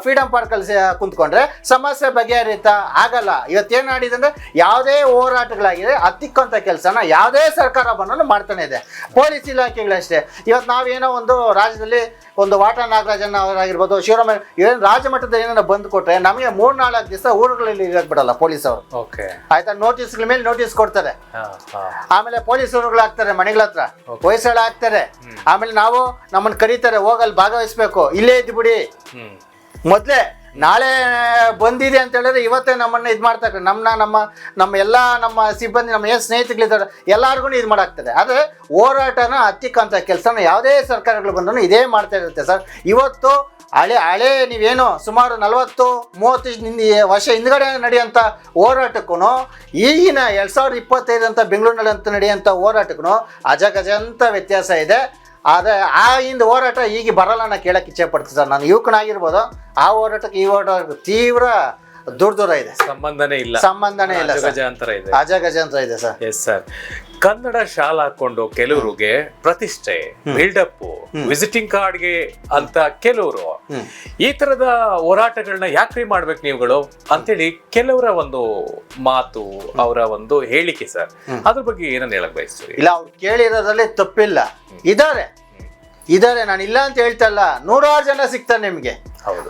ಫ್ರೀಡಮ್ ಪಾರ್ಕಲ್ಲಿ ಕುಂತ್ಕೊಂಡ್ರೆ ಸಮಸ್ಯೆ ಬಗೆಹರಿತಾ ಆಗಲ್ಲ. ಇವತ್ತೇನು ಆಡಿದೆ ಅಂದರೆ ಯಾವುದೇ ಹೋರಾಟಗಳಾಗಿದೆ ಹತ್ತಿಕ್ಕಂಥ ಕೆಲಸನ ಯಾವುದೇ ಸರ್ಕಾರ ಬಂದರೂ ಮಾಡ್ತಾನೆ ಇದೆ. ಪೊಲೀಸ್ ಇಲಾಖೆಗಳಷ್ಟೇ. ಇವತ್ತು ನಾವೇನೋ ಒಂದು ರಾಜ್ಯದಲ್ಲಿ ಒಂದು ವಾಟ ನಾಗರಾಜನ್ ಅವರಾಗಿರ್ಬೋದು ಶಿವರಾಮ ಏನು ರಾಜಮಟ್ಟದ ಏನಾರ ಬಂದು ಕೊಟ್ರೆ ನಮಗೆ ಮೂರು ನಾಲ್ಕು ದಿವಸ ಊರುಗಳಲ್ಲಿ ಬಿಡಲ್ಲ ಪೊಲೀಸ್ ಅವರು. ಓಕೆ ಆಯ್ತಾ? ನೋಟಿಸ್ಗಳ ಮೇಲೆ ನೋಟಿಸ್ ಕೊಡ್ತಾರೆ. ಆಮೇಲೆ ಪೊಲೀಸರುಗಳು ಹಾಕ್ತಾರೆ ಮನೆಗಳ ಹತ್ರ. ವಯಸ್ಸಾಳ ಹಾಕ್ತಾರೆ. ಆಮೇಲೆ ನಾವು ನಮ್ಮನ್ನ ಕರೀತಾರೆ ಹೋಗಲ್ಲಿ ಭಾಗವಹಿಸ್ಬೇಕು. ಇಲ್ಲೇ ಇದ್ದು ಬಿಡಿ. ಮೊದಲೇ ನಾಳೆ ಬಂದಿದೆ ಅಂತ ಹೇಳಿದ್ರೆ ಇವತ್ತೇ ನಮ್ಮನ್ನ ಇದು ಮಾಡ್ತಾರೆ ನಮ್ಮನ್ನ ನಮ್ಮ ನಮ್ಮ ಎಲ್ಲ ನಮ್ಮ ಸಿಬ್ಬಂದಿ ನಮ್ಮ ಏನು ಸ್ನೇಹಿತಗಳಿದ್ದಾರೆ ಎಲ್ಲರಿಗೂ ಇದು ಮಾಡಾಗ್ತದೆ ಆದರೆ ಹೋರಾಟನ ಹತ್ತಿಕ್ಕಂಥ ಕೆಲಸನ ಯಾವುದೇ ಸರ್ಕಾರಗಳು ಬಂದರೂ ಇದೇ ಮಾಡ್ತಾ ಇರುತ್ತೆ ಸರ್. ಇವತ್ತು ಹಳೆ ಹಳೆ ನೀವೇನು ಸುಮಾರು ನಲವತ್ತು ಮೂವತ್ತು ವರ್ಷ ಹಿಂದ್ಗಡೆ ನಡೆಯುವಂಥ ಹೋರಾಟಕ್ಕೂ ಈಗಿನ ಎರಡು ಸಾವಿರದ ಇಪ್ಪತ್ತೈದು ಅಂತ ಬೆಂಗಳೂರಿನಲ್ಲಿ ಅಂತ ನಡೆಯೋಂಥ ಹೋರಾಟಕ್ಕೂ ಅಜಗಜ ಅಂತ ವ್ಯತ್ಯಾಸ ಇದೆ. ಆದರೆ ಆ ಹಿಂದೆ ಹೋರಾಟ ಈಗ ಬರಲ್ಲ ನಾನು ಕೇಳಕ್ಕೆ ಇಚ್ಛೆ ಪಡ್ತೀನಿ ಸರ್. ನಾನು ಯುವಕನಾಗಿರ್ಬೋದು ಆ ಹೋರಾಟಕ್ಕೆ ಈ ಹೋರಾಟ ತೀವ್ರ ದೂರ ದೂರ ಇದೆ. ಸಂಬಂಧನೇ ಇಲ್ಲ. ಸಂಬಂಧನೇ ಇಲ್ಲ ಅಜಗಜಾಂತರ ಇದೆ. Sir. Yes sir Kannada shawl ಹಾಕೊಂಡು ಕೆಲವರಿಗೆ ಪ್ರತಿಷ್ಠೆ ಬಿಲ್ಡಪ್ ವಿಸಿಟಿಂಗ್ ಕಾರ್ಡ್ಗೆ ಅಂತ ಕೆಲವರು. ಈ ತರದ ಹೋರಾಟಗಳನ್ನ ಯಾಕ್ರಿ ಮಾಡ್ಬೇಕು ನೀವುಗಳು? ಅಂತೇಳಿ ಕೆಲವರ ಒಂದು ಮಾತು ಅವರ ಒಂದು ಹೇಳಿಕೆ ಸರ್. ಅದ್ರ ಬಗ್ಗೆ ಏನನ್ನ ಹೇಳಕ್ ಬಯಸ್ತೀರಿ? ಇಲ್ಲ ಅವ್ರು ಕೇಳಿರೋದ್ರಲ್ಲಿ ತಪ್ಪಿಲ್ಲ. ಇದಾರೆ. ಇದಾರೆ ನಾನು ಇಲ್ಲ ಅಂತ ಹೇಳ್ತಲ್ಲ ನೂರಾರು ಜನ ಸಿಗ್ತಾರೆ ನಿಮ್ಗೆ.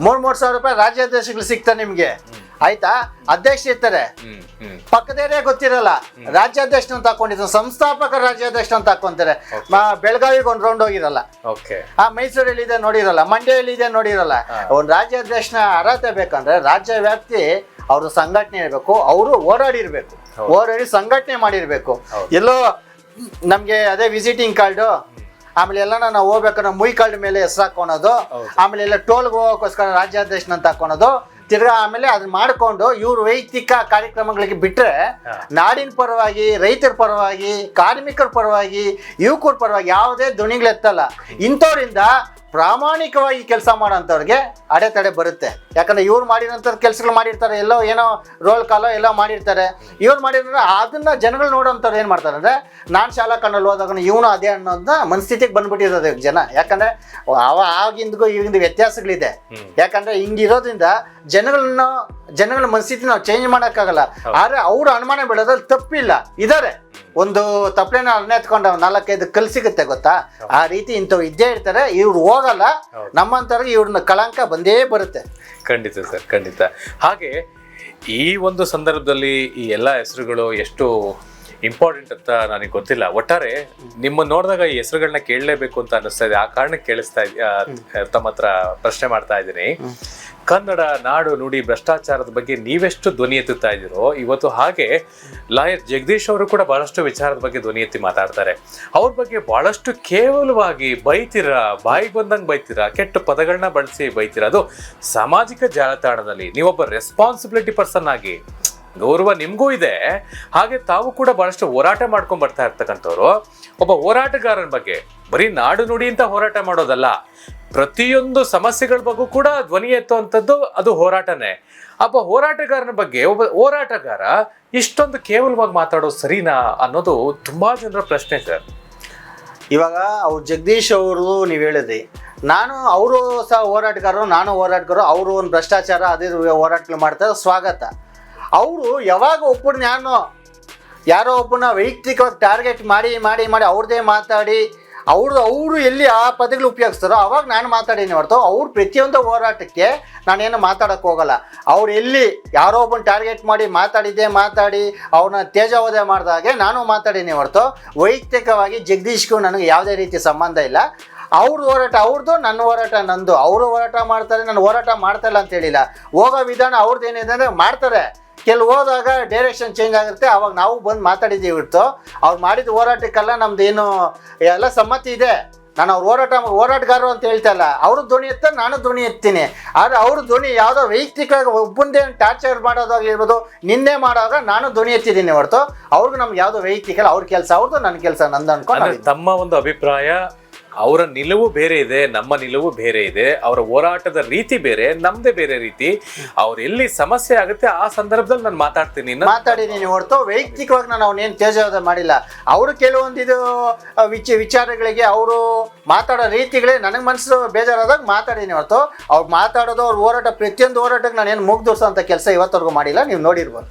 ಮೂರ್ ಮೂರ್ ಸಾವಿರ ರೂಪಾಯಿ ರಾಜ್ಯಾಧ್ಯಕ್ಷಗಳು ಸಿಗ್ತಾರೆ ನಿಮ್ಗೆ. ಆಯ್ತಾ? ಅಧ್ಯಕ್ಷ ಇರ್ತಾರೆ. ಪಕ್ಕದೇನೆ ಗೊತ್ತಿರಲ್ಲ. ರಾಜ್ಯಾಧ್ಯಕ್ಷ ಅಂತ ಹಾಕೊಂಡಿದ್ರು ಸಂಸ್ಥಾಪಕ ರಾಜ್ಯಾಧ್ಯಕ್ಷ ಅಂತ ಹಾಕೊಂತಾರೆ ಬೆಳಗಾವಿಗೆ ಒಂದು ರೌಂಡ್ ಹೋಗಿರಲ್ಲ. ಓಕೆ ಆ ಮೈಸೂರಲ್ಲಿ ಇದೆ ನೋಡಿರಲ್ಲ. ಮಂಡ್ಯದಲ್ಲಿ ಇದೆ ನೋಡಿರಲ್ಲ. ಒಂದು ರಾಜ್ಯಾಧ್ಯಕ್ಷನ ಅರ್ಹತೆ ಬೇಕಂದ್ರೆ ರಾಜ್ಯ ವ್ಯಾಪ್ತಿ ಅವರು ಸಂಘಟನೆ ಇರಬೇಕು. ಅವರು ಓಡಾಡಿರ್ಬೇಕು ಓಡಾಡಿ ಸಂಘಟನೆ ಮಾಡಿರ್ಬೇಕು. ಎಲ್ಲೋ ನಮ್ಗೆ ಅದೇ ವಿಸಿಟಿಂಗ್ ಕಾರ್ಡು ಆಮೇಲೆ ಎಲ್ಲ ನಾವು ಹೋಗ್ಬೇಕಂದ್ರೆ ಮುಯ್ ಕಾರ್ಡ್ ಮೇಲೆ ಹೆಸರು ಹಾಕೊಳೋದು ಆಮೇಲೆ ಎಲ್ಲ ಟೋಲ್ಗೆ ಹೋಗೋಕ್ಕೋಸ್ಕರ ರಾಜ್ಯಾಧ್ಯಕ್ಷನ ಅಂತ ಹಾಕೊಳೋದು ತಿರ್ಗಾ ಆಮೇಲೆ ಅದನ್ನ ಮಾಡ್ಕೊಂಡು ಇವ್ರ ವೈಯಕ್ತಿಕ ಕಾರ್ಯಕ್ರಮಗಳಿಗೆ ಬಿಟ್ರೆ ನಾಡಿನ ಪರವಾಗಿ ರೈತರ ಪರವಾಗಿ ಕಾರ್ಮಿಕರ ಪರವಾಗಿ ಯುವಕರ ಪರವಾಗಿ ಯಾವುದೇ ಧ್ವನಿಗಳೆತ್ತಲ್ಲ ಇಂಥವ್ರಿಂದ ಪ್ರಾಮಾಣಿಕವಾಗಿ ಕೆಲಸ ಮಾಡೋಂಥವ್ರಿಗೆ ಅಡೆತಡೆ ಬರುತ್ತೆ. ಯಾಕಂದ್ರೆ ಇವ್ರು ಮಾಡಿರೋಂಥ ಕೆಲಸಗಳು ಮಾಡಿರ್ತಾರೆ ಎಲ್ಲೋ ಏನೋ ರೋಲ್ ಕಾಲೋ ಎಲ್ಲ ಮಾಡಿರ್ತಾರೆ. ಇವ್ರು ಮಾಡಿದ್ರೆ ಅದನ್ನ ಜನಗಳು ನೋಡೋಂಥವ್ರು ಏನು ಮಾಡ್ತಾರೆ ಅಂದ್ರೆ ನಾನು ಶಾಲಾ ಕಣ್ಣಲ್ಲಿ ಹೋದಾಗ ಇವನು ಅದೇ ಅನ್ನೋದನ್ನ ಮನಸ್ಥಿತಿಗೆ ಬಂದ್ಬಿಟ್ಟಿರೋದು ಜನ. ಯಾಕಂದ್ರೆ ಅವ ಆಗಿಂದಿಗೂ ಈಗಿಂದ ವ್ಯತ್ಯಾಸಗಳಿದೆ. ಯಾಕಂದ್ರೆ ಹಿಂಗಿರೋದ್ರಿಂದ ಜನಗಳನ್ನ ಜನಗಳ ಮನಸ್ಥಿತಿ ನಾವು ಚೇಂಜ್ ಮಾಡೋಕ್ಕಾಗಲ್ಲ ಆದರೆ ಅವರು ಅನುಮಾನ ಬೀಳೋದ್ರಲ್ಲಿ ತಪ್ಪಿಲ್ಲ. ಇದಾರೆ. ಒಂದು ತಪ್ಪಲೆನ ಅರಣ್ಯ ಎತ್ಕೊಂಡು ನಾಲ್ಕೈದು ಕಲ್ ಸಿಗುತ್ತೆ ಗೊತ್ತಾ? ಆ ರೀತಿ ಇಂಥವ್ರು ಇದ್ದೇ ಇರ್ತಾರೆ ಇವ್ರು ಹೋಗಲ್ಲ ನಮ್ಮಂತರ ಇವ್ರನ್ನ ಕಳಂಕ ಬಂದೇ ಬರುತ್ತೆ. ಖಂಡಿತ ಸರ್ ಖಂಡಿತ. ಹಾಗೆ ಈ ಒಂದು ಸಂದರ್ಭದಲ್ಲಿ ಈ ಎಲ್ಲ ಹೆಸರುಗಳು ಎಷ್ಟು ಇಂಪಾರ್ಟೆಂಟ್ ಅಂತ ನನಗೆ ಗೊತ್ತಿಲ್ಲ. ಒಟ್ಟಾರೆ ನಿಮ್ಮ ನೋಡಿದಾಗ ಈ ಹೆಸರುಗಳನ್ನ ಕೇಳಲೇಬೇಕು ಅಂತ ಅನಿಸ್ತಾ ಇದೆ. ಆ ಕಾರಣಕ್ಕೆ ಕೇಳಿಸ್ತಾ ತಮ್ಮ ಹತ್ರ ಪ್ರಶ್ನೆ ಮಾಡ್ತಾ ಇದ್ದೀನಿ. ಕನ್ನಡ ನಾಡು ನುಡಿ ಭ್ರಷ್ಟಾಚಾರದ ಬಗ್ಗೆ ನೀವೆಷ್ಟು ಧ್ವನಿ ಎತ್ತುತ್ತಾ ಇದ್ದೀರೋ, ಇವತ್ತು ಹಾಗೆ ಲಾಯರ್ ಜಗದೀಶ್ ಅವರು ಕೂಡ ಬಹಳಷ್ಟು ವಿಚಾರದ ಬಗ್ಗೆ ಧ್ವನಿ ಎತ್ತಿ ಮಾತಾಡ್ತಾರೆ. ಅವ್ರ ಬಗ್ಗೆ ಬಹಳಷ್ಟು ಕೇವಲವಾಗಿ ಬೈತೀರಾ ಬಾಯಿಗೆ ಬಂದಂಗೆ ಬೈತೀರಾ, ಕೆಟ್ಟ ಪದಗಳನ್ನ ಬಳಸಿ ಬೈತೀರಾ, ಅದು ಸಾಮಾಜಿಕ ಜಾಲತಾಣದಲ್ಲಿ, ನೀವೊಬ್ಬ ರೆಸ್ಪಾನ್ಸಿಬಿಲಿಟಿ ಪರ್ಸನ್ ಆಗಿ, ಗೌರವ ನಿಮಗೂ ಇದೆ, ಹಾಗೆ ತಾವು ಕೂಡ ಬಹಳಷ್ಟು ಹೋರಾಟ ಮಾಡ್ಕೊಂಡು ಬರ್ತಾ ಇರ್ತಕ್ಕಂಥವ್ರು. ಒಬ್ಬ ಹೋರಾಟಗಾರನ ಬಗ್ಗೆ, ಬರೀ ನಾಡು ನುಡಿ ಅಂತ ಹೋರಾಟ ಮಾಡೋದಲ್ಲ ಪ್ರತಿಯೊಂದು ಸಮಸ್ಯೆಗಳ ಬಗ್ಗೆ ಕೂಡ ಧ್ವನಿ ಎತ್ತುವಂಥದ್ದು ಅದು ಹೋರಾಟನೇ. ಅಪ್ಪ ಹೋರಾಟಗಾರನ ಬಗ್ಗೆ ಒಬ್ಬ ಹೋರಾಟಗಾರ ಇಷ್ಟೊಂದು ಕೇವಲವಾಗಿ ಮಾತಾಡೋದು ಸರಿನಾ ಅನ್ನೋದು ತುಂಬಾ ಜನರ ಪ್ರಶ್ನೆ ಸರ್. ಇವಾಗ ಅವ್ರು ಜಗದೀಶ್ ಅವರು ನೀವು ಹೇಳಿದ್ರಿ. ನಾನು ಅವರು ಸಹ ಹೋರಾಟಗಾರರು, ನಾನು ಹೋರಾಟಗಾರರು ಅವರು ಒಂದು ಭ್ರಷ್ಟಾಚಾರ, ಅದೇ ಹೋರಾಟಗಳು ಮಾಡ್ತಾರೆ ಸ್ವಾಗತ. ಅವರು ಯಾವಾಗ ಒಬ್ಬನ ನಾನು ಯಾರೋ ಒಬ್ಬನ ವೈಯಕ್ತಿಕವಾಗಿ ಟಾರ್ಗೆಟ್ ಮಾಡಿ ಮಾಡಿ ಮಾಡಿ ಅವ್ರದ್ದೇ ಮಾತಾಡಿ ಅವ್ರದ್ದು ಅವರು ಎಲ್ಲಿ ಆ ಪದಗಳು ಉಪಯೋಗಿಸ್ತಾರೋ ಅವಾಗ ನಾನು ಮಾತಾಡೀನಿ ಹೊರತು. ಅವ್ರು ಪ್ರತಿಯೊಂದು ಹೋರಾಟಕ್ಕೆ ನಾನೇನು ಮಾತಾಡೋಕ್ಕೆ ಹೋಗಲ್ಲ. ಅವ್ರು ಎಲ್ಲಿ ಯಾರೋ ಒಬ್ಬನ ಟಾರ್ಗೆಟ್ ಮಾಡಿ ಮಾತಾಡಿದ್ದೆ ಮಾತಾಡಿ ಅವ್ರನ್ನ ತೇಜಾವಧೆ ಮಾಡಿದಾಗೆ ನಾನು ಮಾತಾಡೇನೆ ಹೊರತು. ವೈಯಕ್ತಿಕವಾಗಿ ಜಗದೀಶ್ಗೂ ನನಗೆ ಯಾವುದೇ ರೀತಿ ಸಂಬಂಧ ಇಲ್ಲ. ಅವ್ರ ಹೋರಾಟ ಅವ್ರದ್ದು ನನ್ನ ಹೋರಾಟ ನಂದು. ಅವರು ಹೋರಾಟ ಮಾಡ್ತಾರೆ, ನಾನು ಹೋರಾಟ ಮಾಡ್ತಾ ಇಲ್ಲ ಅಂತ ಹೇಳಿಲ್ಲ. ಹೋಗೋ ವಿಧಾನ ಅವ್ರದ್ದು ಏನಿದೆ ಅಂದರೆ ಮಾಡ್ತಾರೆ. ಕೆಲವು ಹೋದಾಗ ಡೈರೆಕ್ಷನ್ ಚೇಂಜ್ ಆಗುತ್ತೆ. ಅವಾಗ ನಾವು ಬಂದು ಮಾತಾಡಿದ್ದೀವಿ ಇವತ್ತು. ಅವ್ರು ಮಾಡಿದ ಹೋರಾಟಕ್ಕೆಲ್ಲ ನಮ್ದು ಏನು ಎಲ್ಲ ಸಮ್ಮತಿ ಇದೆ. ನಾನು ಅವ್ರು ಹೋರಾಟ ಹೋರಾಟಗಾರರು ಅಂತ ಹೇಳ್ತಾ ಇಲ್ಲ. ಅವರು ಧ್ವನಿ ಎತ್ತ ನಾನು ಧ್ವನಿ ಎತ್ತೀನಿ. ಆದರೆ ಅವ್ರ ಧ್ವನಿ ಯಾವುದೋ ವೈಯಕ್ತಿಕವಾಗಿ ಒಬ್ಬಂದೇ ಟಾರ್ಚರ್ ಮಾಡೋದಾಗಿರ್ಬೋದು ನಿನ್ನೆ ಮಾಡೋದ್ರೆ ನಾನು ಧ್ವನಿ ಎತ್ತಿದ್ದೀನಿ ಹೊರತು. ಅವ್ರಿಗೆ ನಮ್ಗೆ ಯಾವುದೋ ವೈಯಕ್ತಿಕ ಅವ್ರ ಕೆಲಸ ಅವ್ರದ್ದು ನನ್ನ ಕೆಲಸ ನಂದು ಅನ್ಕೊಂಡು ತಮ್ಮ ಒಂದು ಅಭಿಪ್ರಾಯ ಅವರ ನಿಲುವು ಬೇರೆ ಇದೆ, ನಮ್ಮ ನಿಲುವು ಬೇರೆ ಇದೆ, ಅವರ ಹೋರಾಟದ ರೀತಿ ಬೇರೆ, ನಮ್ದೇ ಬೇರೆ ರೀತಿ. ಅವ್ರ ಎಲ್ಲಿ ಸಮಸ್ಯೆ ಆಗುತ್ತೆ ಆ ಸಂದರ್ಭದಲ್ಲಿ ನಾನು ಮಾತಾಡ್ತೀನಿ. ಮಾತಾಡಿದ್ದೀನಿ ಹೊರತು ವೈಯಕ್ತಿಕವಾಗಿ ನಾನು ಅವನೇನು ತೇಜವಾದ ಮಾಡಿಲ್ಲ. ಅವರು ಕೆಲವೊಂದಿದು ವಿಚ, ವಿಚಾರಗಳಿಗೆ ಅವರು ಮಾತಾಡೋ ರೀತಿಗಳೇ ನನಗೆ ಮನಸ್ಸು ಬೇಜಾರಾದಾಗ ಮಾತಾಡಿದ್ದೀನಿ ಹೊರತು. ಅವ್ರು ಮಾತಾಡೋದು, ಅವ್ರ ಹೋರಾಟ ಪ್ರತಿಯೊಂದು ಹೋರಾಟಕ್ಕೆ ನಾನು ಏನು ಮುಗ್ದೋರ್ಸೋ ಅಂತ ಕೆಲಸ ಇವತ್ತವರೆಗೂ ಮಾಡಿಲ್ಲ, ನೀವು ನೋಡಿರ್ಬೋದು.